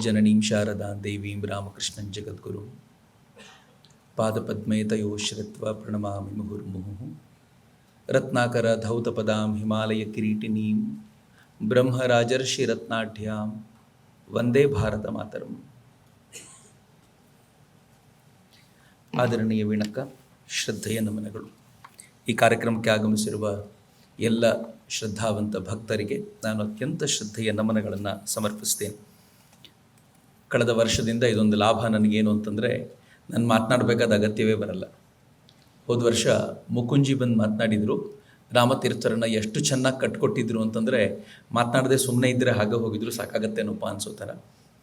ಜಗಜ್ಜನನೀಂ ಶಾರದಾ ದೇವೀಂ ರಾಮಕೃಷ್ಣಂ ಜಗದ್ಗುರು ಪಾದಪದ್ಮೇತಯೋ ಶ್ರತ್ವ ಪ್ರಣಮಾಮಿ ಮುಹುರ್ಮುಹು ರತ್ನಾಕರ ಧೌತಪದಾಂ ಹಿಮಾಲಯ ಕಿರೀಟಿನೀಂ ಬ್ರಹ್ಮರಾಜರ್ಷಿ ರತ್ನಾಢ್ಯಾಂ ವಂದೇ ಭಾರತ ಮಾತರಂ ಆದರಣೀಯ ವೀಣಕ್ಕ, ಶ್ರದ್ಧೆಯ ನಮನಗಳು. ಈ ಕಾರ್ಯಕ್ರಮಕ್ಕೆ ಆಗಮಿಸಿರುವ ಎಲ್ಲ ಶ್ರದ್ಧಾವಂತ ಭಕ್ತರಿಗೆ ನಾನು ಅತ್ಯಂತ ಶ್ರದ್ಧೆಯ ನಮನಗಳನ್ನು ಸಮರ್ಪಿಸ್ತೇನೆ. ಕಳೆದ ವರ್ಷದಿಂದ ಇದೊಂದು ಲಾಭ ನನಗೇನು ಅಂತಂದರೆ, ನಾನು ಮಾತನಾಡಬೇಕಾದ ಅಗತ್ಯವೇ ಬರಲ್ಲ. ಹೋದ ವರ್ಷ ಮುಕುಂಜಿ ಬಂದು ಮಾತನಾಡಿದರು, ರಾಮತೀರ್ಥರನ್ನ ಎಷ್ಟು ಚೆನ್ನಾಗಿ ಕಟ್ಕೊಟ್ಟಿದ್ರು ಅಂತಂದರೆ, ಮಾತನಾಡದೆ ಸುಮ್ಮನೆ ಇದ್ದರೆ ಹಾಗೆ ಹೋಗಿದ್ರು, ಸಾಕಾಗತ್ತೇನೋಪ್ಪ ಅನಿಸೋ ಥರ.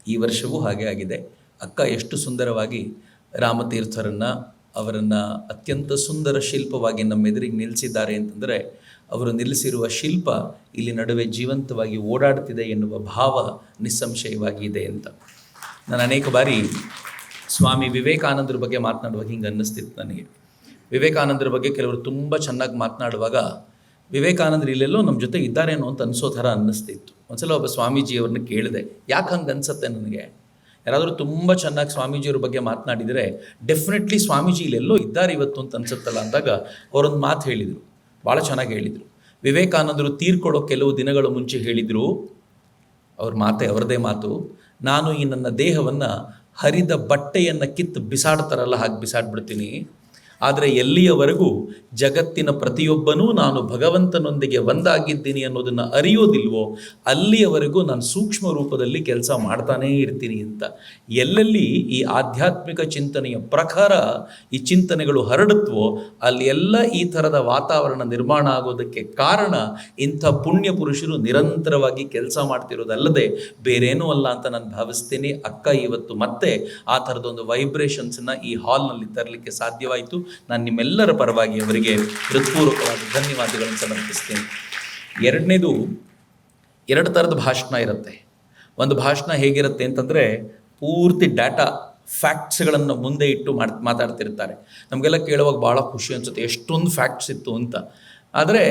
ಈ ವರ್ಷವೂ ಹಾಗೆ ಆಗಿದೆ. ಅಕ್ಕ ಎಷ್ಟು ಸುಂದರವಾಗಿ ರಾಮತೀರ್ಥರನ್ನು, ಅವರನ್ನು ಅತ್ಯಂತ ಸುಂದರ ಶಿಲ್ಪವಾಗಿ ನಮ್ಮ ಎದುರಿಗೆ ನಿಲ್ಲಿಸಿದ್ದಾರೆ ಅಂತಂದರೆ, ಅವರು ನಿಲ್ಲಿಸಿರುವ ಶಿಲ್ಪ ಇಲ್ಲಿ ನಡುವೆ ಜೀವಂತವಾಗಿ ಓಡಾಡ್ತಿದೆ ಎನ್ನುವ ಭಾವ ನಿಸ್ಸಂಶಯವಾಗಿ ಇದೆ ಅಂತ. ನಾನು ಅನೇಕ ಬಾರಿ ಸ್ವಾಮಿ ವಿವೇಕಾನಂದರ ಬಗ್ಗೆ ಮಾತನಾಡುವಾಗ ಹಿಂಗೆ ಅನ್ನಿಸ್ತಿತ್ತು ನನಗೆ. ವಿವೇಕಾನಂದರ ಬಗ್ಗೆ ಕೆಲವರು ತುಂಬ ಚೆನ್ನಾಗಿ ಮಾತನಾಡುವಾಗ ವಿವೇಕಾನಂದರು ಇಲ್ಲೆಲ್ಲೋ ನಮ್ಮ ಜೊತೆ ಇದ್ದಾರೇನೋ ಅಂತ ಅನಿಸೋ ಥರ ಅನ್ನಿಸ್ತಿತ್ತು. ಒಂದ್ಸಲ ಒಬ್ಬ ಸ್ವಾಮೀಜಿಯವ್ರನ್ನ ಕೇಳಿದೆ, ಯಾಕೆ ಹಂಗೆ ಅನಿಸುತ್ತೆ ನನಗೆ? ಯಾರಾದರೂ ತುಂಬ ಚೆನ್ನಾಗಿ ಸ್ವಾಮೀಜಿಯವ್ರ ಬಗ್ಗೆ ಮಾತನಾಡಿದರೆ ಡೆಫಿನೆಟ್ಲಿ ಸ್ವಾಮೀಜಿ ಇಲ್ಲೆಲ್ಲೋ ಇದ್ದಾರೆ ಇವತ್ತು ಅಂತ ಅನ್ಸುತ್ತಲ್ಲ ಅಂದಾಗ ಅವರೊಂದು ಮಾತು ಹೇಳಿದರು. ಭಾಳ ಚೆನ್ನಾಗಿ ಹೇಳಿದರು. ವಿವೇಕಾನಂದರು ತೀರ್ಕೊಳ್ಳೋ ಕೆಲವು ದಿನಗಳ ಮುಂಚೆ ಹೇಳಿದರು. ಅವ್ರ ಮಾತೆ ಅವರದೇ ಮಾತು. ನಾನು ಈ ನನ್ನ ದೇಹವನ್ನು ಹರಿದ ಬಟ್ಟೆಯನ್ನು ಕಿತ್ತು ಬಿಸಾಡ್ತಾರಲ್ಲ ಹಾಗೆ ಬಿಸಾಡ್ಬಿಡ್ತೀನಿ. ಆದರೆ ಎಲ್ಲಿಯವರೆಗೂ ಜಗತ್ತಿನ ಪ್ರತಿಯೊಬ್ಬನೂ ನಾನು ಭಗವಂತನೊಂದಿಗೆ ಒಂದಾಗಿದ್ದೀನಿ ಅನ್ನೋದನ್ನು ಅರಿಯೋದಿಲ್ವೋ, ಅಲ್ಲಿಯವರೆಗೂ ನಾನು ಸೂಕ್ಷ್ಮ ರೂಪದಲ್ಲಿ ಕೆಲಸ ಮಾಡ್ತಾನೇ ಇರ್ತೀನಿ ಅಂತ. ಎಲ್ಲೆಲ್ಲಿ ಈ ಆಧ್ಯಾತ್ಮಿಕ ಚಿಂತನೆಯ ಪ್ರಕಾರ ಈ ಚಿಂತನೆಗಳು ಹರಡುತ್ತವೋ ಅಲ್ಲಿ ಎಲ್ಲ ಈ ಥರದ ವಾತಾವರಣ ನಿರ್ಮಾಣ ಆಗೋದಕ್ಕೆ ಕಾರಣ ಇಂಥ ಪುಣ್ಯ ಪುರುಷರು ನಿರಂತರವಾಗಿ ಕೆಲಸ ಮಾಡ್ತಿರೋದಲ್ಲದೆ ಬೇರೇನೂ ಅಲ್ಲ ಅಂತ ನಾನು ಭಾವಿಸ್ತೀನಿ. ಅಕ್ಕ ಇವತ್ತು ಮತ್ತೆ ಆ ಥರದೊಂದು ವೈಬ್ರೇಷನ್ಸನ್ನು ಈ ಹಾಲ್ನಲ್ಲಿ ತರಲಿಕ್ಕೆ ಸಾಧ್ಯವಾಯಿತು. ನಾನು ನಿಮ್ಮೆಲ್ಲರ ಪರವಾಗಿ ಅವರಿಗೆ ಹೃತ್ಪೂರ್ವಕವಾದ ಧನ್ಯವಾದಗಳನ್ನು ಸಮರ್ಪಿಸ್ತೇನೆ. ಎರಡನೇದು, ಎರಡು ಥರದ ಭಾಷಣ ಇರುತ್ತೆ. ಒಂದು ಭಾಷಣ ಹೇಗಿರುತ್ತೆ ಅಂತಂದರೆ ಪೂರ್ತಿ ಡಾಟಾ ಫ್ಯಾಕ್ಟ್ಸ್ಗಳನ್ನು ಮುಂದೆ ಇಟ್ಟು ಮಾಡ್ ಮಾತಾಡ್ತಿರ್ತಾರೆ. ನಮಗೆಲ್ಲ ಕೇಳುವಾಗ ಭಾಳ ಖುಷಿ ಅನಿಸುತ್ತೆ, ಎಷ್ಟೊಂದು ಫ್ಯಾಕ್ಟ್ಸ್ ಇತ್ತು ಅಂತ. ಆದರೆ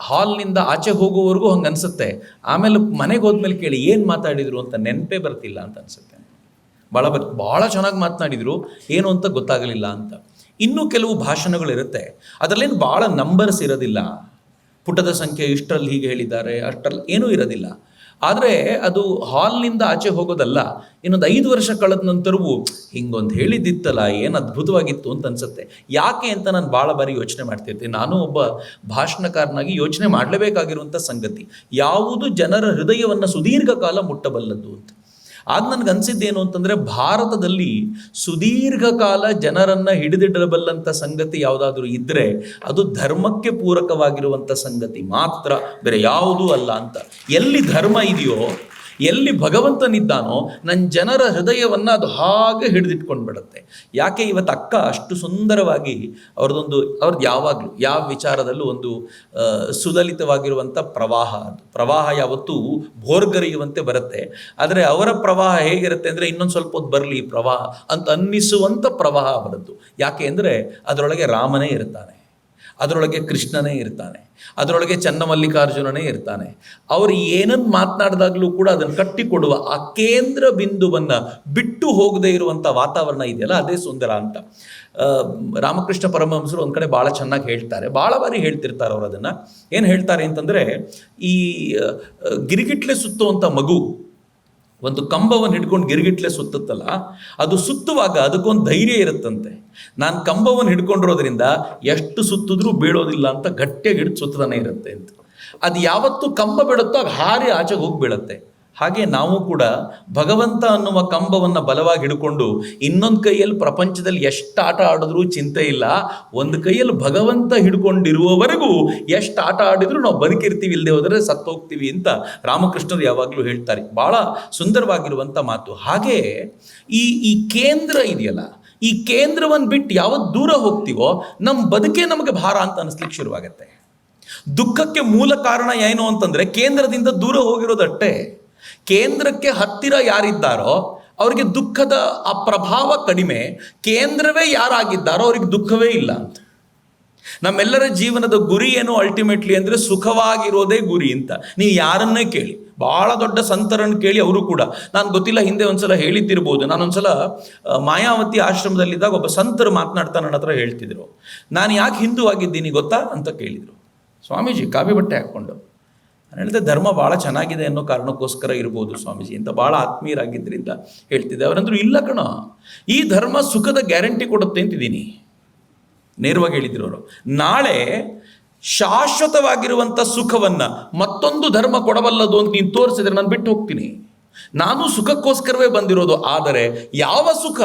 ಹಾಲ್ನಿಂದ ಆಚೆ ಹೋಗೋವರೆಗೂ ಹಂಗೆ ಅನಿಸುತ್ತೆ. ಆಮೇಲೆ ಮನೆಗೆ ಹೋದ್ಮೇಲೆ ಕೇಳಿ ಏನು ಮಾತಾಡಿದರು ಅಂತ ನೆನಪೇ ಬರ್ತಿಲ್ಲ ಅಂತ ಅನಿಸುತ್ತೆ. ಭಾಳ ಬರ್ ಭಾಳ ಚೆನ್ನಾಗಿ ಮಾತನಾಡಿದರು, ಏನು ಅಂತ ಗೊತ್ತಾಗಲಿಲ್ಲ ಅಂತ. ಇನ್ನೂ ಕೆಲವು ಭಾಷಣಗಳಿರುತ್ತೆ ಅದರಲ್ಲೇನು ಭಾಳ ನಂಬರ್ಸ್ ಇರೋದಿಲ್ಲ. ಪುಟದ ಸಂಖ್ಯೆ ಇಷ್ಟರಲ್ಲಿ ಹೀಗೆ ಹೇಳಿದ್ದಾರೆ, ಅಷ್ಟರಲ್ಲಿ ಏನೂ ಇರೋದಿಲ್ಲ. ಆದರೆ ಅದು ಹಾಲ್ನಿಂದ ಆಚೆ ಹೋಗೋದಲ್ಲ, ಇನ್ನೊಂದು ಐದು ವರ್ಷ ಕಳೆದ ನಂತರವೂ ಹಿಂಗೊಂದು ಹೇಳಿದ್ದಿತ್ತಲ್ಲ, ಏನು ಅದ್ಭುತವಾಗಿತ್ತು ಅಂತ ಅನ್ಸುತ್ತೆ. ಯಾಕೆ ಅಂತ ನಾನು ಭಾಳ ಬಾರಿ ಯೋಚನೆ ಮಾಡ್ತಿರ್ತೀನಿ. ನಾನು ಒಬ್ಬ ಭಾಷಣಕಾರನಾಗಿ ಯೋಚನೆ ಮಾಡಲೇಬೇಕಾಗಿರುವಂಥ ಸಂಗತಿ. ಯಾವುದು ಜನರ ಹೃದಯವನ್ನು ಸುದೀರ್ಘ ಕಾಲ ಮುಟ್ಟಬಲ್ಲದ್ದು ಅಂತ. ಆಗ ನನಗೆ ಅನಿಸಿದ್ದೇನು ಅಂತಂದರೆ ಭಾರತದಲ್ಲಿ ಸುದೀರ್ಘ ಕಾಲ ಜನರನ್ನು ಹಿಡಿದಿಡಬಲ್ಲಂಥ ಸಂಗತಿ ಯಾವುದಾದ್ರೂ ಇದ್ದರೆ ಅದು ಧರ್ಮಕ್ಕೆ ಪೂರಕವಾಗಿರುವಂಥ ಸಂಗತಿ ಮಾತ್ರ, ಬೇರೆ ಯಾವುದೂ ಅಲ್ಲ ಅಂತ. ಎಲ್ಲಿ ಧರ್ಮ ಇದೆಯೋ ಎಲ್ಲಿ ಭಗವಂತನಿದ್ದಾನೋ ನನ್ನ ಜನರ ಹೃದಯವನ್ನು ಅದು ಹಾಗೆ ಹಿಡಿದಿಟ್ಕೊಂಡು ಬಿಡುತ್ತೆ ಯಾಕೆ ಇವತ್ತು ಅಕ್ಕ ಅಷ್ಟು ಸುಂದರವಾಗಿ ಅವ್ರದ್ದೊಂದು ಅವ್ರದ್ದು ಯಾವಾಗಲೂ, ಯಾವ ವಿಚಾರದಲ್ಲೂ ಒಂದು ಸುಲಲಿತವಾಗಿರುವಂಥ ಪ್ರವಾಹ ಅದು. ಪ್ರವಾಹ ಯಾವತ್ತೂ ಭೋರ್ಗರೆಯುವಂತೆ ಬರುತ್ತೆ. ಆದರೆ ಅವರ ಪ್ರವಾಹ ಹೇಗಿರುತ್ತೆ ಅಂದರೆ ಇನ್ನೊಂದು ಸ್ವಲ್ಪ ಹೊತ್ತು ಬರಲಿ ಪ್ರವಾಹ ಅಂತ ಅನ್ನಿಸುವಂಥ ಪ್ರವಾಹ ಅವರದ್ದು. ಯಾಕೆ ಅಂದರೆ ಅದರೊಳಗೆ ರಾಮನೇ ಇರ್ತಾನೆ. ಅದರೊಳಗೆ ಕೃಷ್ಣನೇ ಇರ್ತಾನೆ. ಅದರೊಳಗೆ ಚನ್ನಮಲ್ಲಿಕಾರ್ಜುನನೇ ಇರ್ತಾನೆ. ಅವರು ಏನನ್ನು ಮಾತನಾಡಿದಾಗಲೂ ಕೂಡ ಅದನ್ನು ಕಟ್ಟಿಕೊಡುವ ಆ ಕೇಂದ್ರ ಬಿಂದುವನ್ನು ಬಿಟ್ಟು ಹೋಗದೇ ಇರುವಂಥ ವಾತಾವರಣ ಇದೆಯಲ್ಲ, ಅದೇ ಸುಂದರ ಅಂತ. ರಾಮಕೃಷ್ಣ ಪರಮಹಂಸರು ಒಂದು ಕಡೆ ಭಾಳ ಚೆನ್ನಾಗಿ ಹೇಳ್ತಾರೆ. ಭಾಳ ಬಾರಿ ಹೇಳ್ತಿರ್ತಾರೆ ಅವರು ಅದನ್ನು. ಏನು ಹೇಳ್ತಾರೆ ಅಂತಂದರೆ, ಈ ಗಿರಿಗಿಟ್ಲೆ ಸುತ್ತುವಂಥ ಮಗು ಒಂದು ಕಂಬವನ್ನು ಹಿಡ್ಕೊಂಡು ಗಿರಿಗಿಟ್ಲೆ ಸುತ್ತುತ್ತಲ್ಲ, ಅದು ಸುತ್ತುವಾಗ ಅದಕ್ಕೊಂದು ಧೈರ್ಯ ಇರುತ್ತಂತೆ. ನಾನು ಕಂಬವನ್ನು ಹಿಡ್ಕೊಂಡಿರೋದ್ರಿಂದ ಎಷ್ಟು ಸುತ್ತಿದ್ರೂ ಬೀಳೋದಿಲ್ಲ ಅಂತ ಗಟ್ಟಿಯಾಗಿ ಹಿಡಿದು ಸುತ್ತದಾನೆ ಇರುತ್ತೆ ಅಂತ. ಅದು ಯಾವತ್ತು ಕಂಬ ಬೀಳುತ್ತೋ ಆಗ ಹಾರಿ ಆಚೆಗೆ ಹೋಗಿ ಬೀಳುತ್ತೆ. ಹಾಗೆ ನಾವು ಕೂಡ ಭಗವಂತ ಅನ್ನುವ ಕಂಬವನ್ನು ಬಲವಾಗಿ ಹಿಡ್ಕೊಂಡು ಇನ್ನೊಂದು ಕೈಯಲ್ಲಿ ಪ್ರಪಂಚದಲ್ಲಿ ಎಷ್ಟು ಆಟ ಆಡಿದ್ರೂ ಚಿಂತೆ ಇಲ್ಲ. ಒಂದು ಕೈಯಲ್ಲಿ ಭಗವಂತ ಹಿಡ್ಕೊಂಡಿರುವವರೆಗೂ ಎಷ್ಟು ಆಟ ಆಡಿದ್ರು ನಾವು ಬದುಕಿರ್ತೀವಿ ಇಲ್ಲದೆ ಹೋದರೆ ಸತ್ತೋಗ್ತೀವಿ ಅಂತ ರಾಮಕೃಷ್ಣರು ಯಾವಾಗಲೂ ಹೇಳ್ತಾರೆ. ಭಾಳ ಸುಂದರವಾಗಿರುವಂಥ ಮಾತು. ಹಾಗೆ ಈ ಈ ಕೇಂದ್ರ ಇದೆಯಲ್ಲ, ಈ ಕೇಂದ್ರವನ್ನು ಬಿಟ್ಟು ಯಾವತ್ತು ದೂರ ಹೋಗ್ತೀವೋ ನಮ್ಮ ಬದುಕೇ ನಮಗೆ ಭಾರ ಅಂತ ಅನಿಸ್ಲಿಕ್ಕೆ ಶುರುವಾಗತ್ತೆ. ದುಃಖಕ್ಕೆ ಮೂಲ ಕಾರಣ ಏನು ಅಂತಂದರೆ ಕೇಂದ್ರದಿಂದ ದೂರ ಹೋಗಿರೋದಟ್ಟೆ ಕೇಂದ್ರಕ್ಕೆ ಹತ್ತಿರ ಯಾರಿದ್ದಾರೋ ಅವರಿಗೆ ದುಃಖದ ಆ ಪ್ರಭಾವ ಕಡಿಮೆ, ಕೇಂದ್ರವೇ ಯಾರಾಗಿದ್ದಾರೋ ಅವ್ರಿಗೆ ದುಃಖವೇ ಇಲ್ಲ. ಅಂತ ನಮ್ಮೆಲ್ಲರ ಜೀವನದ ಗುರಿ ಏನು ಅಲ್ಟಿಮೇಟ್ಲಿ ಅಂದರೆ ಸುಖವಾಗಿರೋದೇ ಗುರಿ ಅಂತ. ನೀವು ಯಾರನ್ನೇ ಕೇಳಿ ಭಾಳ ದೊಡ್ಡ ಸಂತರನ್ನು ಕೇಳಿ ಅವರು ಕೂಡ. ನಾನು ಗೊತ್ತಿಲ್ಲ, ಹಿಂದೆ ಒಂದ್ಸಲ ಹೇಳಿದ್ದಿರ್ಬೋದು. ನಾನೊಂದ್ಸಲ ಮಾಯಾವತಿ ಆಶ್ರಮದಲ್ಲಿದ್ದಾಗ ಒಬ್ಬ ಸಂತರು ಮಾತನಾಡ್ತಾ ನನ್ನ ಹತ್ರ ಹೇಳ್ತಿದ್ರು. ನಾನು ಯಾಕೆ ಹಿಂದೂ ಆಗಿದ್ದೀನಿ ಗೊತ್ತಾ ಅಂತ ಕೇಳಿದರು. ಸ್ವಾಮೀಜಿ ಕಾವಿ ಬಟ್ಟೆ ಹಾಕ್ಕೊಂಡು. ನಾನು ಹೇಳಿದೆ ಧರ್ಮ ಭಾಳ ಚೆನ್ನಾಗಿದೆ ಅನ್ನೋ ಕಾರಣಕ್ಕೋಸ್ಕರ ಇರ್ಬೋದು ಸ್ವಾಮೀಜಿ. ಅಂತ ಭಾಳ ಆತ್ಮೀಯರಾಗಿದ್ದರಿಂದ ಹೇಳ್ತಿದ್ದೆ. ಅವರಂದ್ರು, ಇಲ್ಲ ಕಣ, ಈ ಧರ್ಮ ಸುಖದ ಗ್ಯಾರಂಟಿ ಕೊಡುತ್ತೆ ಅಂತಿದ್ದೀನಿ. ನೇರವಾಗಿ ಹೇಳಿದ್ರು ಅವರು. ನಾಳೆ ಶಾಶ್ವತವಾಗಿರುವಂಥ ಸುಖವನ್ನು ಮತ್ತೊಂದು ಧರ್ಮ ಕೊಡಬಲ್ಲದು ಅಂತ ನೀನು ತೋರಿಸಿದ್ರೆ ನಾನು ಬಿಟ್ಟು ಹೋಗ್ತೀನಿ. ನಾನು ಸುಖಕ್ಕೋಸ್ಕರವೇ ಬಂದಿರೋದು. ಆದರೆ ಯಾವ ಸುಖ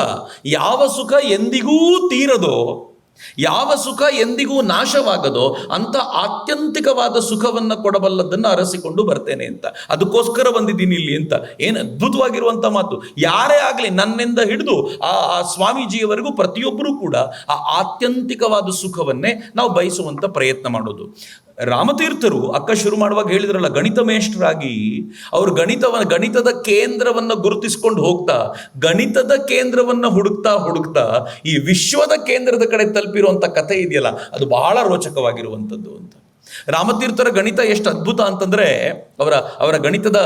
ಯಾವ ಸುಖ ಎಂದಿಗೂ ತೀರದೋ ಯಾವ ಸುಖ ಎಂದಿಗೂ ನಾಶವಾಗದೋ ಅಂತ ಆತ್ಯಂತಿಕವಾದ ಸುಖವನ್ನ ಕೊಡಬಲ್ಲದನ್ನು ಅರಸಿಕೊಂಡು ಬರ್ತೇನೆ ಅಂತ. ಅದಕ್ಕೋಸ್ಕರ ಬಂದಿದ್ದೀನಿ ಇಲ್ಲಿ ಅಂತ. ಏನು ಅದ್ಭುತವಾಗಿರುವಂತ ಮಾತು. ಯಾರೇ ಆಗಲಿ ನನ್ನಿಂದ ಹಿಡಿದು ಆ ಆ ಸ್ವಾಮೀಜಿಯವರೆಗೂ ಪ್ರತಿಯೊಬ್ಬರೂ ಕೂಡ ಆ ಆತ್ಯಂತಿಕವಾದ ಸುಖವನ್ನೇ ನಾವು ಬಯಸುವಂತ ಪ್ರಯತ್ನ ಮಾಡೋದು. ರಾಮತೀರ್ಥರು ಅಕ್ಕ ಶುರು ಮಾಡುವಾಗ ಹೇಳಿದ್ರಲ್ಲ, ಗಣಿತ ಮೇಷ್ಟ್ರಾಗಿ ಅವರು ಗಣಿತವ, ಗಣಿತದ ಕೇಂದ್ರವನ್ನ ಗುರುತಿಸ್ಕೊಂಡು ಹೋಗ್ತಾ, ಗಣಿತದ ಕೇಂದ್ರವನ್ನ ಹುಡುಕ್ತಾ ಹುಡುಕ್ತಾ, ಈ ವಿಶ್ವದ ಕೇಂದ್ರದ ಕಡೆ ತಲುಪಿರುವಂತ ಕಥೆ ಇದೆಯಲ್ಲ, ಅದು ಬಹಳ ರೋಚಕವಾಗಿರುವಂಥದ್ದು ಅಂತ. ರಾಮತೀರ್ಥರ ಗಣಿತ ಎಷ್ಟು ಅದ್ಭುತ ಅಂತಂದ್ರೆ, ಅವರ ಅವರ ಗಣಿತದ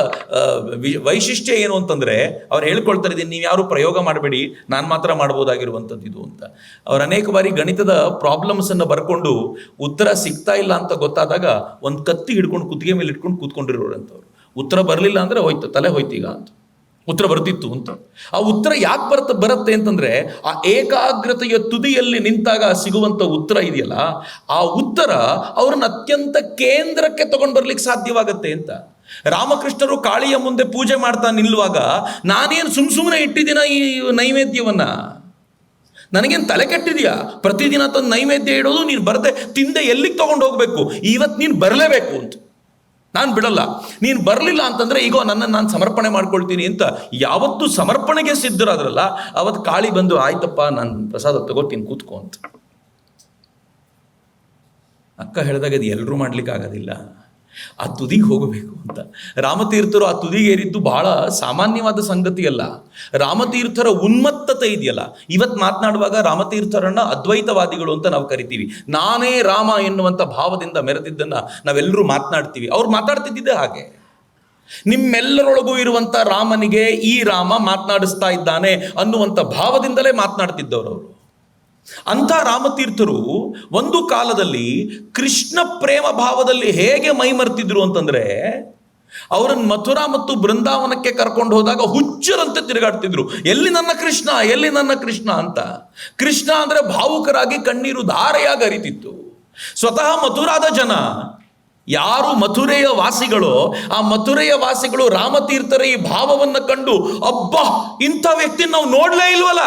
ವೈಶಿಷ್ಟ್ಯ ಏನು ಅಂತಂದ್ರೆ, ಅವ್ರು ಹೇಳ್ಕೊಳ್ತಾರೆ ಇದನ್ನು ನೀವು ಯಾರು ಪ್ರಯೋಗ ಮಾಡಬೇಡಿ, ನಾನು ಮಾತ್ರ ಮಾಡ್ಬೋದಾಗಿರುವಂಥದ್ದು ಇದು ಅಂತ. ಅವ್ರು ಅನೇಕ ಬಾರಿ ಗಣಿತದ ಪ್ರಾಬ್ಲಮ್ಸ್ ಅನ್ನು ಬರ್ಕೊಂಡು ಉತ್ತರ ಸಿಗ್ತಾ ಇಲ್ಲ ಅಂತ ಗೊತ್ತಾದಾಗ ಒಂದು ಕತ್ತಿ ಹಿಡ್ಕೊಂಡು ಕುತ್ತಿಗೆ ಮೇಲೆ ಇಟ್ಕೊಂಡು ಕೂತ್ಕೊಂಡಿರೋರಂಥವ್ರು. ಉತ್ತರ ಬರಲಿಲ್ಲ ಅಂದ್ರೆ ಹೋಯ್ತು, ತಲೆ ಹೋಯ್ತು ಈಗ ಅಂತ. ಉತ್ತರ ಬರ್ತಿತ್ತು ಅಂತ. ಆ ಉತ್ತರ ಯಾಕೆ ಬರ್ತ, ಬರುತ್ತೆ ಅಂತಂದ್ರೆ ಆ ಏಕಾಗ್ರತೆಯ ತುದಿಯಲ್ಲಿ ನಿಂತಾಗ ಸಿಗುವಂತ ಉತ್ತರ ಇದೆಯಲ್ಲ, ಆ ಉತ್ತರ ಅವ್ರನ್ನ ಅತ್ಯಂತ ಕೇಂದ್ರಕ್ಕೆ ತಗೊಂಡು ಬರ್ಲಿಕ್ಕೆ ಸಾಧ್ಯವಾಗತ್ತೆ ಅಂತ. ರಾಮಕೃಷ್ಣರು ಕಾಳಿಯ ಮುಂದೆ ಪೂಜೆ ಮಾಡ್ತಾ ನಿಲ್ಲುವಾಗ ನಾನೇನು ಸುಮ್ ಸುಮ್ಮನೆ ಇಟ್ಟಿದ್ದೀನ ಈ ನೈವೇದ್ಯವನ್ನ? ನನಗೇನು ತಲೆ ಕೆಟ್ಟಿದೆಯಾ? ಪ್ರತಿದಿನ ತಂದು ನೈವೇದ್ಯ ಇಡೋದು ನೀನು ಬರದೆ, ತಿಂದೆ ಎಲ್ಲಿಗೆ ತಗೊಂಡು ಹೋಗ್ಬೇಕು? ಇವತ್ತು ನೀನು ಬರಲೇಬೇಕು ಅಂತ. ನಾನು ಬಿಡಲ್ಲ. ನೀನು ಬರಲಿಲ್ಲ ಅಂತಂದ್ರೆ ಈಗೋ ನನ್ನನ್ನು ನಾನು ಸಮರ್ಪಣೆ ಮಾಡ್ಕೊಳ್ತೀನಿ ಅಂತ ಯಾವತ್ತು ಸಮರ್ಪಣೆಗೆ ಸಿದ್ಧರಾದ್ರಲ್ಲ ಅವತ್ತು ಕಾಳಿ ಬಂದು ಆಯ್ತಪ್ಪ, ನಾನು ಪ್ರಸಾದ ತಗೋತೀನಿ, ಕೂತ್ಕೋ ಅಂತ. ಅಕ್ಕ ಹೇಳಿದಾಗ ಅದು ಎಲ್ಲರೂ ಮಾಡ್ಲಿಕ್ಕೆ ಆಗೋದಿಲ್ಲ ಆ ತುದಿಗೆ ಹೋಗಬೇಕು ಅಂತ. ರಾಮತೀರ್ಥರು ಆ ತುದಿಗೆ ಏರಿದ್ದು ಬಹಳ ಸಾಮಾನ್ಯವಾದ ಸಂಗತಿ ಅಲ್ಲ ರಾಮತೀರ್ಥರ ಉನ್ಮತ್ತತೆ ಇದೆಯಲ್ಲ. ಇವತ್ತು ಮಾತನಾಡುವಾಗ ರಾಮತೀರ್ಥರನ್ನ ಅದ್ವೈತವಾದಿಗಳು ಅಂತ ನಾವು ಕರಿತೀವಿ. ನಾನೇ ರಾಮ ಎನ್ನುವಂಥ ಭಾವದಿಂದ ಮೆರೆದಿದ್ದನ್ನ ನಾವೆಲ್ಲರೂ ಮಾತನಾಡ್ತೀವಿ. ಅವ್ರು ಮಾತಾಡ್ತಿದ್ದಿದ್ದೇ ಹಾಗೆ. ನಿಮ್ಮೆಲ್ಲರೊಳಗೂ ಇರುವಂತ ರಾಮನಿಗೆ ಈ ರಾಮ ಮಾತನಾಡಿಸ್ತಾ ಇದ್ದಾನೆ ಅನ್ನುವಂಥ ಭಾವದಿಂದಲೇ ಮಾತನಾಡ್ತಿದ್ದವರು ಅವರು. ಅಂಥ ರಾಮತೀರ್ಥರು ಒಂದು ಕಾಲದಲ್ಲಿ ಕೃಷ್ಣ ಪ್ರೇಮ ಭಾವದಲ್ಲಿ ಹೇಗೆ ಮೈಮರ್ತಿದ್ರು ಅಂತಂದ್ರೆ, ಅವರನ್ನು ಮಥುರಾ ಮತ್ತು ಬೃಂದಾವನಕ್ಕೆ ಕರ್ಕೊಂಡು ಹೋದಾಗ ಹುಚ್ಚರಂತೆ ತಿರುಗಾಡ್ತಿದ್ರು. ಎಲ್ಲಿ ನನ್ನ ಕೃಷ್ಣ, ಎಲ್ಲಿ ನನ್ನ ಕೃಷ್ಣ ಅಂತ. ಕೃಷ್ಣ ಅಂದ್ರೆ ಭಾವುಕರಾಗಿ ಕಣ್ಣೀರು ಧಾರೆಯಾಗಿ ಅರಿತಿತ್ತು ಸ್ವತಃ ಮಥುರಾದ ಜನ ಯಾರು ಮಥುರೆಯ ವಾಸಿಗಳೋ, ಆ ಮಥುರೆಯ ವಾಸಿಗಳು ರಾಮತೀರ್ಥರ ಈ ಭಾವವನ್ನು ಕಂಡು, ಅಬ್ಬಾ, ಇಂಥ ವ್ಯಕ್ತಿ ನಾವು ನೋಡ್ಲೇ ಇಲ್ವಲ್ಲ?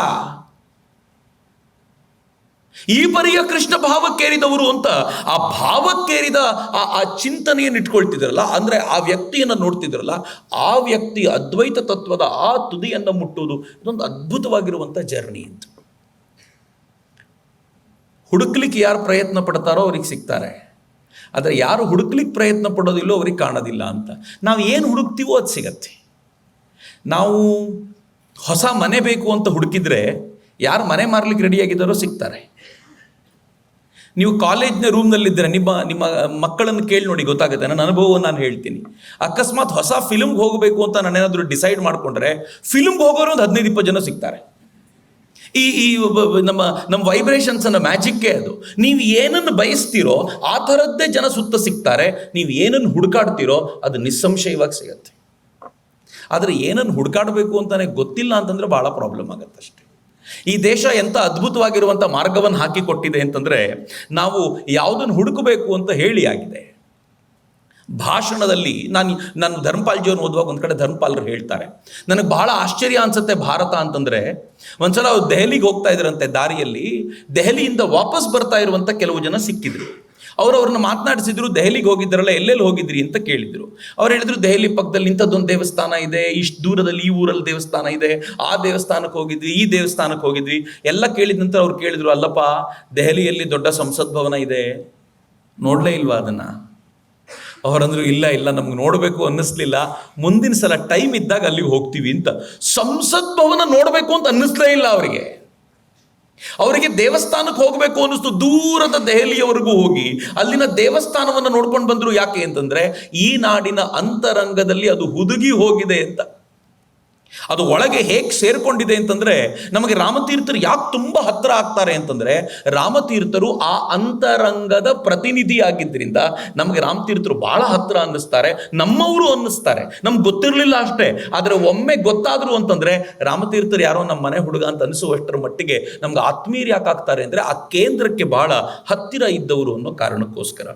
ಈ ಪರಿಯ ಕೃಷ್ಣ ಭಾವಕ್ಕೇರಿದವರು ಅಂತ ಆ ಭಾವಕ್ಕೇರಿದ ಆ ಆ ಚಿಂತನೆಯನ್ನು ಇಟ್ಕೊಳ್ತಿದ್ರಲ್ಲ, ಅಂದ್ರೆ ಆ ವ್ಯಕ್ತಿಯನ್ನು ನೋಡ್ತಿದ್ರಲ್ಲ, ಆ ವ್ಯಕ್ತಿ ಅದ್ವೈತ ತತ್ವದ ಆ ತುದಿಯನ್ನು ಮುಟ್ಟುವುದು ಇದೊಂದು ಅದ್ಭುತವಾಗಿರುವಂಥ ಜರ್ನಿ ಅಂತ. ಹುಡುಕ್ಲಿಕ್ಕೆ ಯಾರು ಪ್ರಯತ್ನ ಪಡ್ತಾರೋ ಅವ್ರಿಗೆ ಸಿಗ್ತಾರೆ. ಆದರೆ ಯಾರು ಹುಡುಕ್ಲಿಕ್ಕೆ ಪ್ರಯತ್ನ ಪಡೋದಿಲ್ಲೋ ಅವ್ರಿಗೆ ಕಾಣೋದಿಲ್ಲ ಅಂತ. ನಾವು ಏನು ಹುಡುಕ್ತೀವೋ ಅದು ಸಿಗತ್ತೆ. ನಾವು ಹೊಸ ಮನೆ ಬೇಕು ಅಂತ ಹುಡುಕಿದ್ರೆ ಯಾರು ಮನೆ ಮಾರ್ಲಿಕ್ಕೆ ರೆಡಿಯಾಗಿದ್ದಾರೋ ಸಿಗ್ತಾರೆ. ನೀವು ಕಾಲೇಜ್ನ ರೂಮ್ನಲ್ಲಿದ್ದರೆ ನಿಮ್ಮ ನಿಮ್ಮ ಮಕ್ಕಳನ್ನು ಕೇಳಿ ನೋಡಿ ಗೊತ್ತಾಗುತ್ತೆ, ನನ್ನ ಅನುಭವವನ್ನು ನಾನು ಹೇಳ್ತೀನಿ. ಅಕಸ್ಮಾತ್ ಹೊಸ ಫಿಲ್ಮ್ಗೆ ಹೋಗಬೇಕು ಅಂತ ನಾನೇನಾದರೂ ಡಿಸೈಡ್ ಮಾಡಿಕೊಂಡ್ರೆ ಫಿಲ್ಮ್ಗೆ ಹೋಗೋರು ಒಂದು ಹದಿನೈದು, ಇಪ್ಪತ್ತು ಜನ ಸಿಗ್ತಾರೆ. ಈ ಈ ನಮ್ಮ ನಮ್ಮ ವೈಬ್ರೇಷನ್ಸ್ ಅನ್ನ ಮ್ಯಾಜಿಕ್ಕೇ ಅದು. ನೀವು ಏನನ್ನು ಬಯಸ್ತೀರೋ, ಆ ಥರದ್ದೇ ಜನ ಸುತ್ತ ಸಿಗ್ತಾರೆ, ನೀವು ಏನನ್ನು ಹುಡುಕಾಡ್ತೀರೋ, ಅದು ನಿಸ್ಸಂಶಯವಾಗಿ ಸಿಗತ್ತೆ. ಆದರೆ ಏನನ್ನು ಹುಡುಕಾಡಬೇಕು ಅಂತಾನೆ ಗೊತ್ತಿಲ್ಲ ಅಂತಂದರೆ ಭಾಳ ಪ್ರಾಬ್ಲಮ್ ಆಗುತ್ತೆ ಅಷ್ಟೇ. ಈ ದೇಶ ಎಂಥ ಅದ್ಭುತವಾಗಿರುವಂಥ ಮಾರ್ಗವನ್ನು ಹಾಕಿಕೊಟ್ಟಿದೆ ಅಂತಂದರೆ ನಾವು ಯಾವುದನ್ನು ಹುಡುಕಬೇಕು ಅಂತ ಹೇಳಿ ಆಗಿದೆ. ಭಾಷಣದಲ್ಲಿ ನಾನು ನಾನು ಧರ್ಮಪಾಲ್ಜಿಯವ್ರನ್ನ ಓದುವಾಗ ಒಂದು ಕಡೆ ಧರ್ಮಪಾಲರು ಹೇಳ್ತಾರೆ. ನನಗೆ ಬಹಳ ಆಶ್ಚರ್ಯ ಅನಿಸುತ್ತೆ ಭಾರತ ಅಂತಂದ್ರೆ ಒಂದ್ಸಲ ಅವ್ರು ದೆಹಲಿಗೆ ಹೋಗ್ತಾ ಇದ್ರಂತೆ ದಾರಿಯಲ್ಲಿ, ದೆಹಲಿಯಿಂದ ವಾಪಸ್ ಬರ್ತಾ ಇರುವಂಥ ಕೆಲವು ಜನ ಸಿಕ್ಕಿದ್ರು. ಅವ್ರು ಅವ್ರನ್ನ ಮಾತನಾಡಿಸಿದ್ರು, ದೆಹಲಿಗೆ ಹೋಗಿದ್ರಲ್ಲ ಎಲ್ಲೆಲ್ಲಿ ಹೋಗಿದ್ರಿ ಅಂತ ಕೇಳಿದ್ರು. ಅವ್ರು ಹೇಳಿದ್ರು, ದೆಹಲಿ ಪಕ್ಕದಲ್ಲಿ ಇಂಥದ್ದೊಂದು ದೇವಸ್ಥಾನ ಇದೆ, ಇಷ್ಟು ದೂರದಲ್ಲಿ ಈ ಊರಲ್ಲಿ ದೇವಸ್ಥಾನ ಇದೆ, ಆ ದೇವಸ್ಥಾನಕ್ಕೆ ಹೋಗಿದ್ವಿ, ಈ ದೇವಸ್ಥಾನಕ್ಕೆ ಹೋಗಿದ್ವಿ. ಎಲ್ಲ ಕೇಳಿದ ನಂತರ ಅವ್ರು ಕೇಳಿದ್ರು, ಅಲ್ಲಪ್ಪ, ದೆಹಲಿಯಲ್ಲಿ ದೊಡ್ಡ ಸಂಸತ್ ಭವನ ಇದೆ. ನೋಡ್ಲೇ ಇಲ್ವಾ ಅದನ್ನ? ಅವರಂದ್ರು, ಇಲ್ಲ ಇಲ್ಲ, ನಮ್ಗೆ ನೋಡಬೇಕು ಅನ್ನಿಸ್ಲಿಲ್ಲ. ಮುಂದಿನ ಸಲ ಟೈಮ್ ಇದ್ದಾಗ ಅಲ್ಲಿಗೆ ಹೋಗ್ತೀವಿ ಅಂತ. ಸಂಸತ್ ಭವನ ನೋಡಬೇಕು ಅಂತ ಅನ್ನಿಸ್ಲೇ ಇಲ್ಲ ಅವರಿಗೆ. ಅವರಿಗೆ ದೇವಸ್ಥಾನಕ್ಕೆ ಹೋಗಬೇಕು ಅನ್ನಿಸ್ತು. ದೂರದ ದೆಹಲಿಯವರೆಗೂ ಹೋಗಿ ಅಲ್ಲಿನ ದೇವಸ್ಥಾನವನ್ನು ನೋಡ್ಕೊಂಡು ಬಂದ್ರು ಯಾಕೆ ಅಂತಂದ್ರೆ, ಈ ನಾಡಿನ ಅಂತರಂಗದಲ್ಲಿ ಅದು ಹುದುಗಿ ಹೋಗಿದೆ ಅಂತ. ಅದು ಒಳಗೆ ಹೇಗೆ ಸೇರ್ಕೊಂಡಿದೆ ಅಂತಂದ್ರೆ ನಮಗೆ ರಾಮತೀರ್ಥರು ಯಾಕೆ ತುಂಬ ಹತ್ರ ಆಗ್ತಾರೆ ಅಂತಂದ್ರೆ ರಾಮತೀರ್ಥರು ಆ ಅಂತರಂಗದ ಪ್ರತಿನಿಧಿಯಾಗಿದ್ದರಿಂದ ನಮಗೆ ರಾಮತೀರ್ಥರು ಬಹಳ ಹತ್ರ ಅನ್ನಿಸ್ತಾರೆ, ನಮ್ಮವರು ಅನ್ನಿಸ್ತಾರೆ, ನಮ್ಗೆ ಗೊತ್ತಿರಲಿಲ್ಲ ಅಷ್ಟೇ. ಆದರೆ ಒಮ್ಮೆ ಗೊತ್ತಾದ್ರು ಅಂತಂದ್ರೆ ರಾಮತೀರ್ಥರು ಯಾರೋ ನಮ್ಮ ಮನೆ ಹುಡುಗ ಅಂತ ಅನಿಸುವಷ್ಟರ ಮಟ್ಟಿಗೆ ನಮ್ಗೆ ಆತ್ಮೀಯರು ಯಾಕೆ ಆಗ್ತಾರೆ ಅಂದ್ರೆ ಆ ಕೇಂದ್ರಕ್ಕೆ ಬಹಳ ಹತ್ತಿರ ಇದ್ದವರು ಅನ್ನೋ ಕಾರಣಕ್ಕೋಸ್ಕರ.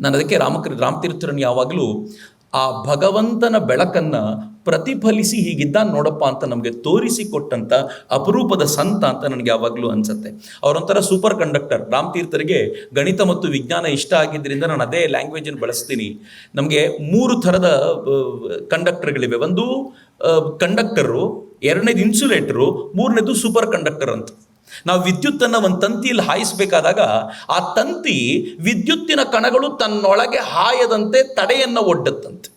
ನಾನು ಅದಕ್ಕೆ ರಾಮಕೃ ರಾಮತೀರ್ಥರನ್ನು ಯಾವಾಗಲೂ ಆ ಭಗವಂತನ ಬೆಳಕನ್ನ ಪ್ರತಿಫಲಿಸಿ ಹೀಗಿದ್ದ ನೋಡಪ್ಪ ಅಂತ ನಮಗೆ ತೋರಿಸಿಕೊಟ್ಟಂತ ಅಪರೂಪದ ಸಂತ ಅಂತ ನನಗೆ ಯಾವಾಗಲೂ ಅನ್ಸುತ್ತೆ. ಅವರೊಂಥರ ಸೂಪರ್ ಕಂಡಕ್ಟರ್ ರಾಮತೀರ್ಥರಿಗೆ ಗಣಿತ ಮತ್ತು ವಿಜ್ಞಾನ ಇಷ್ಟ ಆಗಿದ್ದರಿಂದ ನಾನು ಅದೇ ಲ್ಯಾಂಗ್ವೇಜನ್ನು ಬಳಸ್ತೀನಿ. ನಮಗೆ ಮೂರು ಥರದ ಕಂಡಕ್ಟರ್ಗಳಿವೆ ಒಂದು ಕಂಡಕ್ಟರು ಎರಡನೇದು ಇನ್ಸುಲೇಟರು ಮೂರನೇದು ಸೂಪರ್ ಕಂಡಕ್ಟರ್ ಅಂತ. ನಾವು ವಿದ್ಯುತ್ತನ್ನು ಒಂದು ತಂತಿಯಲ್ಲಿ ಹಾಯಿಸಬೇಕಾದಾಗ ಆ ತಂತಿ ವಿದ್ಯುತ್ತಿನ ಕಣಗಳು ತನ್ನೊಳಗೆ ಹಾಯದಂತೆ ತಡೆಯನ್ನು ಒಡ್ಡತ್ತಂತೆ.